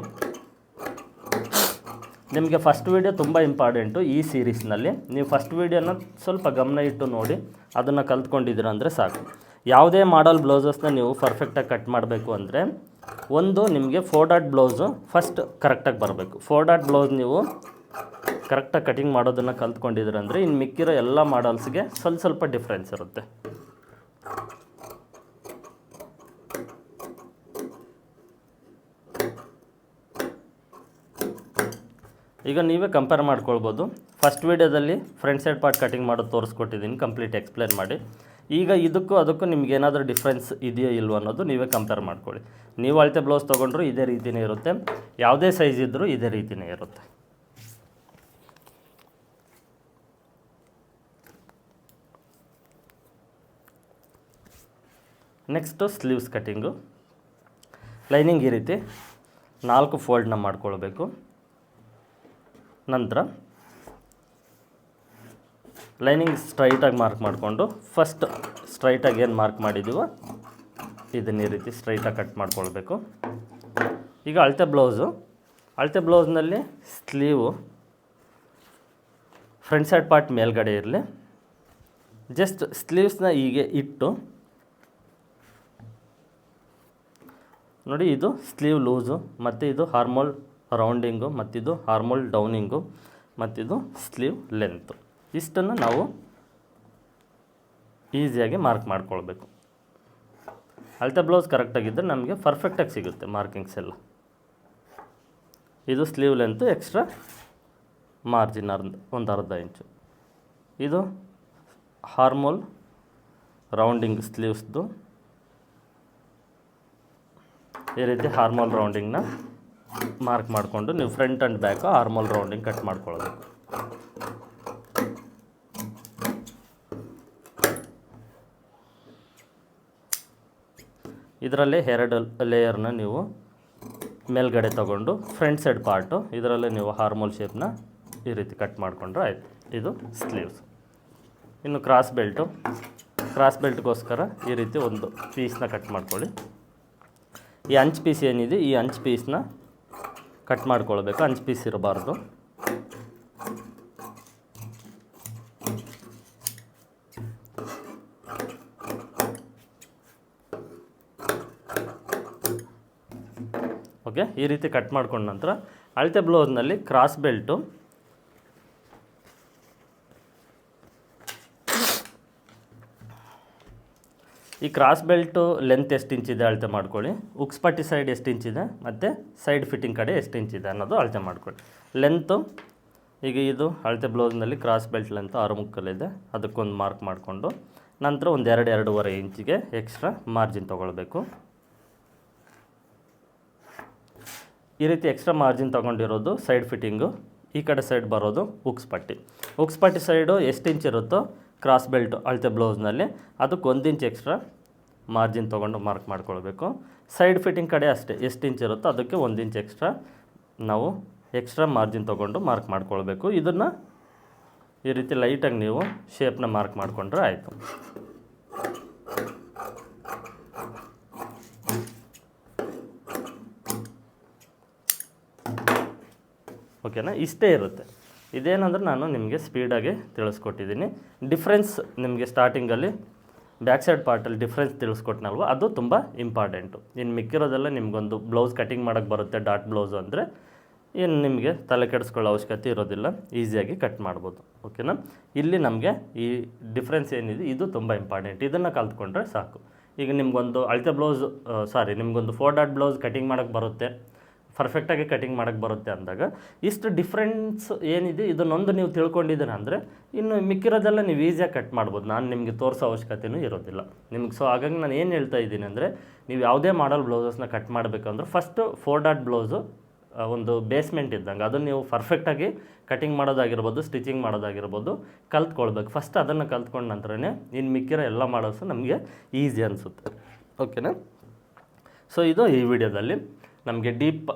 [SPEAKER 1] ನಿಮಗೆ ಫಸ್ಟ್ ವೀಡಿಯೋ ತುಂಬ ಇಂಪಾರ್ಟೆಂಟು ಈ ಸೀರೀಸ್ನಲ್ಲಿ ನೀವು ಫಸ್ಟ್ ವೀಡಿಯೋನ ಸ್ವಲ್ಪ ಗಮನ ಇಟ್ಟು ನೋಡಿ, ಅದನ್ನು ಕಲ್ತ್ಕೊಂಡಿದ್ದೀರ ಅಂದರೆ ಸಾಕು. ಯಾವುದೇ ಮಾಡಲ್ ಬ್ಲೌಸಸ್ನ ನೀವು ಪರ್ಫೆಕ್ಟಾಗಿ ಕಟ್ ಮಾಡಬೇಕು ಅಂದರೆ ಒಂದು ನಿಮಗೆ ಫೋರ್ ಡಾಟ್ ಬ್ಲೌಸು ಫಸ್ಟ್ ಕರೆಕ್ಟಾಗಿ ಬರಬೇಕು. ಫೋರ್ ಡಾಟ್ ಬ್ಲೌಸ್ ನೀವು ಕರೆಕ್ಟಾಗಿ ಕಟಿಂಗ್ ಮಾಡೋದನ್ನು ಕಲ್ತ್ಕೊಂಡಿದ್ರಂದರೆ ಇನ್ನು ಮಿಕ್ಕಿರೋ ಎಲ್ಲ ಮಾಡಲ್ಸ್ಗೆ ಸ್ವಲ್ಪ ಸ್ವಲ್ಪ ಡಿಫ್ರೆನ್ಸ್ ಇರುತ್ತೆ. ಈಗ ನೀವೇ ಕಂಪೇರ್ ಮಾಡ್ಕೊಳ್ಬೋದು. ಫಸ್ಟ್ ವೀಡಿಯೋದಲ್ಲಿ ಫ್ರಂಟ್ ಸೈಡ್ ಪಾರ್ಟ್ ಕಟಿಂಗ್ ಮಾಡೋದು ತೋರಿಸ್ಕೊಟ್ಟಿದ್ದೀನಿ ಕಂಪ್ಲೀಟ್ ಎಕ್ಸ್ಪ್ಲೇನ್ ಮಾಡಿ. ಈಗ ಇದಕ್ಕೂ ಅದಕ್ಕೂ ನಿಮ್ಗೆ ಏನಾದರೂ ಡಿಫ್ರೆನ್ಸ್ ಇದೆಯೋ ಇಲ್ವೋ ಅನ್ನೋದು ನೀವೇ ಕಂಪೇರ್ ಮಾಡ್ಕೊಳ್ಳಿ. ನೀವು ಅಳತೆ ಬ್ಲೌಸ್ ತೊಗೊಂಡ್ರು ಇದೇ ರೀತಿಯೇ ಇರುತ್ತೆ. ಯಾವುದೇ ಸೈಜ್ ಇದ್ದರೂ ಇದೇ ರೀತಿಯೇ ಇರುತ್ತೆ. ನೆಕ್ಸ್ಟು ಸ್ಲೀವ್ಸ್ ಕಟ್ಟಿಂಗು ಲೈನಿಂಗ್ ಈ ರೀತಿ. ನಾಲ್ಕು ಫೋಲ್ಡ್ನ ಮಾಡ್ಕೊಳ್ಬೇಕು. ನಂತರ ಲೈನಿಂಗ್ ಸ್ಟ್ರೈಟಾಗಿ ಮಾರ್ಕ್ ಮಾಡಿಕೊಂಡು, ಫಸ್ಟ್ ಸ್ಟ್ರೈಟಾಗಿ ಏನು ಮಾರ್ಕ್ ಮಾಡಿದ್ದೀವೋ ಇದನ್ನ ಈ ರೀತಿ ಸ್ಟ್ರೈಟಾಗಿ ಕಟ್ ಮಾಡ್ಕೊಳ್ಬೇಕು. ಈಗ ಅಳತೆ ಬ್ಲೌಸು. ಅಳತೆ ಬ್ಲೌಸ್ನಲ್ಲಿ ಸ್ಲೀವು ಫ್ರಂಟ್ ಸೈಡ್ ಪಾರ್ಟ್ ಮೇಲ್ಗಡೆ ಇರಲಿ. ಜಸ್ಟ್ ಸ್ಲೀವ್ಸ್ನ ಹೀಗೆ ಇಟ್ಟು ನೋಡಿ ಇದು ಸ್ಲೀವ್ ಲೂಸು, ಮತ್ತು ಇದು ಹಾರ್ಮೋಲ್ ರೌಂಡಿಂಗು ಮತ್ತಿದು ಹಾರ್ಮೋಲ್ ಡೌನಿಂಗು ಮತ್ತಿದು ಸ್ಲೀವ್ ಲೆಂತು. ಇಷ್ಟನ್ನು ನಾವು ಈಸಿಯಾಗಿ ಮಾರ್ಕ್ ಮಾಡ್ಕೊಳ್ಬೇಕು. ಅಳತೆ ಬ್ಲೌಸ್ ಕರೆಕ್ಟಾಗಿದ್ದರೆ ನಮಗೆ ಪರ್ಫೆಕ್ಟಾಗಿ ಸಿಗುತ್ತೆ ಮಾರ್ಕಿಂಗ್ಸ್ ಎಲ್ಲ. ಇದು ಸ್ಲೀವ್ ಲೆಂತು ಎಕ್ಸ್ಟ್ರಾ ಮಾರ್ಜಿನ್ ಅರ್ಧ, ಒಂದು ಅರ್ಧ ಇಂಚು. ಇದು ಹಾರ್ಮೋಲ್ ರೌಂಡಿಂಗ್ ಸ್ಲೀವ್ಸ್ದು ಈ ರೀತಿ ಹಾರ್ಮೋಲ್ ರೌಂಡಿಂಗ್ನ ಮಾರ್ಕ್ ಮಾಡಿಕೊಂಡು ನೀವು front and back armhole rounding cut ಮಾಡ್ಕೊಳ್ಬೇಕು ಇದರಲ್ಲಿ ಎರಡು ಲೇಯರ್ನ ನೀವು ಮೇಲ್ಗಡೆ ತಗೊಂಡು ಫ್ರಂಟ್ ಸೈಡ್ ಪಾರ್ಟು ಇದರಲ್ಲಿ ನೀವು ಹಾರ್ಮೋಲ್ ಶೇಪ್ನ ಈ ರೀತಿ ಕಟ್ ಮಾಡಿಕೊಂಡ್ರೆ ಆಯಿತು. ಇದು ಸ್ಲೀವ್ಸ್ ಇನ್ನು ಕ್ರಾಸ್ ಬೆಲ್ಟು ಕ್ರಾಸ್ ಬೆಲ್ಟ್ಗೋಸ್ಕರ ಈ ರೀತಿ ಒಂದು ಪೀಸ್ನ ಕಟ್ ಮಾಡ್ಕೊಳ್ಳಿ. ಈ ಅಂಚ್ ಪೀಸ್ ಏನಿದೆ, ಈ ಅಂಚು ಪೀಸ್ನ ಕಟ್ ಮಾಡ್ಕೊಳ್ಬೇಕು. ಅಂಚು ಪೀಸ್ ಇರಬಾರ್ದು. ಓಕೆ ಈ ರೀತಿ ಕಟ್ ಮಾಡ್ಕೊಂಡ ನಂತರ ಅಳತೆ ಬ್ಲೌಸ್ನಲ್ಲಿ ಕ್ರಾಸ್ ಬೆಲ್ಟು ಈ ಕ್ರಾಸ್ ಬೆಲ್ಟು ಲೆಂತ್ ಎಷ್ಟು ಇಂಚಿದೆ ಅಳತೆ ಮಾಡ್ಕೊಳ್ಳಿ? ಉಕ್ಸ್ಪಟ್ಟಿ ಸೈಡ್ ಎಷ್ಟು ಇಂಚಿದೆ ಮತ್ತು ಸೈಡ್ ಫಿಟ್ಟಿಂಗ್ ಕಡೆ ಎಷ್ಟು ಇಂಚಿದೆ ಅನ್ನೋದು ಅಳತೆ ಮಾಡ್ಕೊಳ್ಳಿ. ಲೆಂತು ಈಗ ಇದು ಅಳತೆ ಬ್ಲೌಸ್ನಲ್ಲಿ ಕ್ರಾಸ್ ಬೆಲ್ಟ್ ಲೆಂತ್ ಆರು ಮುಕ್ಕಲಿದೆ ಅದಕ್ಕೊಂದು ಮಾರ್ಕ್ ಮಾಡಿಕೊಂಡು ನಂತರ ಒಂದು ಎರಡು, ಎರಡೂವರೆ ಇಂಚಿಗೆ ಎಕ್ಸ್ಟ್ರಾ ಮಾರ್ಜಿನ್ ತೊಗೊಳ್ಬೇಕು. ಈ ರೀತಿ ಎಕ್ಸ್ಟ್ರಾ ಮಾರ್ಜಿನ್ ತೊಗೊಂಡಿರೋದು ಸೈಡ್ ಫಿಟ್ಟಿಂಗು ಈ ಕಡೆ ಸೈಡ್ ಬರೋದು ಉಕ್ಸ್ಪಟ್ಟಿ ಪಟ್ಟಿ. ಉಕ್ಸ್ ಪಟ್ಟಿ ಸೈಡು ಎಷ್ಟು ಇಂಚ್ ಇರುತ್ತೋ ಕ್ರಾಸ್ ಬೆಲ್ಟ್ ಅಳತೆ ಬ್ಲೌಸ್ನಲ್ಲಿ ಅದಕ್ಕೆ ಒಂದು ಇಂಚ್ ಎಕ್ಸ್ಟ್ರಾ ಮಾರ್ಜಿನ್ ತೊಗೊಂಡು ಮಾರ್ಕ್ ಮಾಡ್ಕೊಳ್ಬೇಕು. ಸೈಡ್ ಫಿಟ್ಟಿಂಗ್ ಕಡೆ ಅಷ್ಟೇ, ಎಷ್ಟು ಇಂಚ್ ಇರುತ್ತೋ ಅದಕ್ಕೆ ಒಂದು ಇಂಚ್ ಎಕ್ಸ್ಟ್ರಾ ನಾವು ಎಕ್ಸ್ಟ್ರಾ ಮಾರ್ಜಿನ್ ತೊಗೊಂಡು ಮಾರ್ಕ್ ಮಾಡ್ಕೊಳ್ಬೇಕು. ಇದನ್ನು ಈ ರೀತಿ ಲೈಟಾಗಿ ನೀವು ಶೇಪ್ನ ಮಾರ್ಕ್ ಮಾಡಿಕೊಂಡ್ರೆ ಆಯಿತು. ಓಕೆನಾ? ಇಷ್ಟೇ ಇರುತ್ತೆ. ಇದೇನಂದ್ರೆ ನಾನು ನಿಮಗೆ ಸ್ಪೀಡಾಗಿ ತಿಳಿಸ್ಕೊಟ್ಟಿದ್ದೀನಿ. ಡಿಫ್ರೆನ್ಸ್ ನಿಮಗೆ ಸ್ಟಾರ್ಟಿಂಗಲ್ಲಿ ಬ್ಯಾಕ್ ಸೈಡ್ ಪಾರ್ಟಲ್ಲಿ ಡಿಫ್ರೆನ್ಸ್ ತಿಳಿಸ್ಕೊಟ್ನಲ್ವ? ಅದು ತುಂಬ ಇಂಪಾರ್ಟೆಂಟು ಇನ್ನು ಮಿಕ್ಕಿರೋದೆಲ್ಲ ನಿಮಗೊಂದು ಬ್ಲೌಸ್ ಕಟಿಂಗ್ ಮಾಡೋಕ್ಕೆ ಬರುತ್ತೆ ಡಾಟ್ ಬ್ಲೌಸು ಅಂದರೆ. ಏನು ನಿಮಗೆ ತಲೆ ಕೆಡಿಸ್ಕೊಳ್ಳೋ ಅವಶ್ಯಕತೆ ಇರೋದಿಲ್ಲ. ಈಸಿಯಾಗಿ ಕಟ್ ಮಾಡ್ಬೋದು. ಓಕೆನಾ ಇಲ್ಲಿ ನಮಗೆ ಈ ಡಿಫ್ರೆನ್ಸ್ ಏನಿದೆ, ಇದು ತುಂಬ ಇಂಪಾರ್ಟೆಂಟ್ ಇದನ್ನು ಕಲ್ತ್ಕೊಂಡ್ರೆ ಸಾಕು. ಈಗ ನಿಮಗೊಂದು ಅಳತೆ ಬ್ಲೌಸ್ ಸಾರಿ ನಿಮಗೊಂದು ಫೋರ್ ಡಾಟ್ ಬ್ಲೌಸ್ ಕಟಿಂಗ್ ಮಾಡೋಕ್ಕೆ ಬರುತ್ತೆ. ಪರ್ಫೆಕ್ಟಾಗಿ ಕಟಿಂಗ್ ಮಾಡೋಕ್ಕೆ ಬರುತ್ತೆ ಅಂದಾಗ, ಇಷ್ಟು ಡಿಫ್ರೆನ್ಸ್ ಏನಿದೆ, ಇದನ್ನೊಂದು ನೀವು ತಿಳ್ಕೊಂಡಿದ್ದೀರ ಅಂದರೆ, ಇನ್ನು ಮಿಕ್ಕಿರೋದೆಲ್ಲ ನೀವು ಈಸಿಯಾಗಿ ಕಟ್ ಮಾಡ್ಬೋದು. ನಾನು ನಿಮಗೆ ತೋರಿಸೋ ಅವಶ್ಯಕತೆಯೂ ಇರೋದಿಲ್ಲ. ನಿಮ್ಗೆ ಸೊ ಹಾಗಾಗಿ ನಾನು ಏನು ಹೇಳ್ತಾ ಇದ್ದೀನಿ ಅಂದರೆ, ನೀವು ಯಾವುದೇ ಮಾಡಲ್ ಬ್ಲೌಸಸ್ನ ಕಟ್ ಮಾಡಬೇಕಂದ್ರೆ ಫಸ್ಟು ಫೋರ್ ಡಾಟ್ ಬ್ಲೌಸು ಒಂದು ಬೇಸ್ಮೆಂಟ್ ಇದ್ದಂಗೆ, ಅದನ್ನು ನೀವು ಪರ್ಫೆಕ್ಟಾಗಿ ಕಟಿಂಗ್ ಮಾಡೋದಾಗಿರ್ಬೋದು ಸ್ಟಿಚಿಂಗ್ ಮಾಡೋದಾಗಿರ್ಬೋದು, ಕಲ್ತ್ಕೊಳ್ಬೇಕು. ಫಸ್ಟ್ ಅದನ್ನು ಕಲ್ತ್ಕೊಂಡ ನಂತರನೇ ಇನ್ನು ಮಿಕ್ಕಿರೋ ಎಲ್ಲ ಮಾಡೋಸು ನಮಗೆ ಈಸಿ ಅನಿಸುತ್ತೆ. ಓಕೆನಾ ಸೊ ಇದು ಈ ವಿಡಿಯೋದಲ್ಲಿ ನಮಗೆ ಡೀಪ್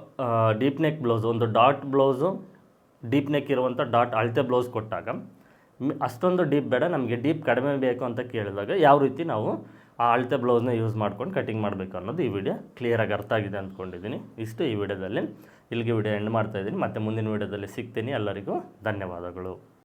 [SPEAKER 1] ಡೀಪ್ ನೆಕ್ ಬ್ಲೌಸ್, ಒಂದು ಡಾಟ್ ಬ್ಲೌಸು, ಡೀಪ್ ನೆಕ್ ಇರುವಂಥ ಡಾಟ್ ಅಳತೆ ಬ್ಲೌಸ್ ಕೊಟ್ಟಾಗ ಅಷ್ಟೊಂದು ಡೀಪ್ ಬೇಡ, ನಮಗೆ ಡೀಪ್ ಕಡಿಮೆ ಬೇಕು ಅಂತ ಕೇಳಿದಾಗ ಯಾವ ರೀತಿ ನಾವು ಆ ಅಳತೆ ಬ್ಲೌಸ್ನ ಯೂಸ್ ಮಾಡ್ಕೊಂಡು ಕಟಿಂಗ್ ಮಾಡಬೇಕು ಅನ್ನೋದು ಈ ವಿಡಿಯೋ ಕ್ಲಿಯರಾಗಿ ಅರ್ಥ ಆಗಿದೆ ಅಂದ್ಕೊಂಡಿದ್ದೀನಿ. ಇಷ್ಟು ಈ ವಿಡಿಯೋದಲ್ಲಿ. ಇಲ್ಲಿಗೆ ವಿಡಿಯೋ ಎಂಡ್ ಮಾಡ್ತಾಯಿದ್ದೀನಿ ಮತ್ತೆ ಮುಂದಿನ ವಿಡಿಯೋದಲ್ಲಿ ಸಿಗ್ತೀನಿ. ಎಲ್ಲರಿಗೂ ಧನ್ಯವಾದಗಳು.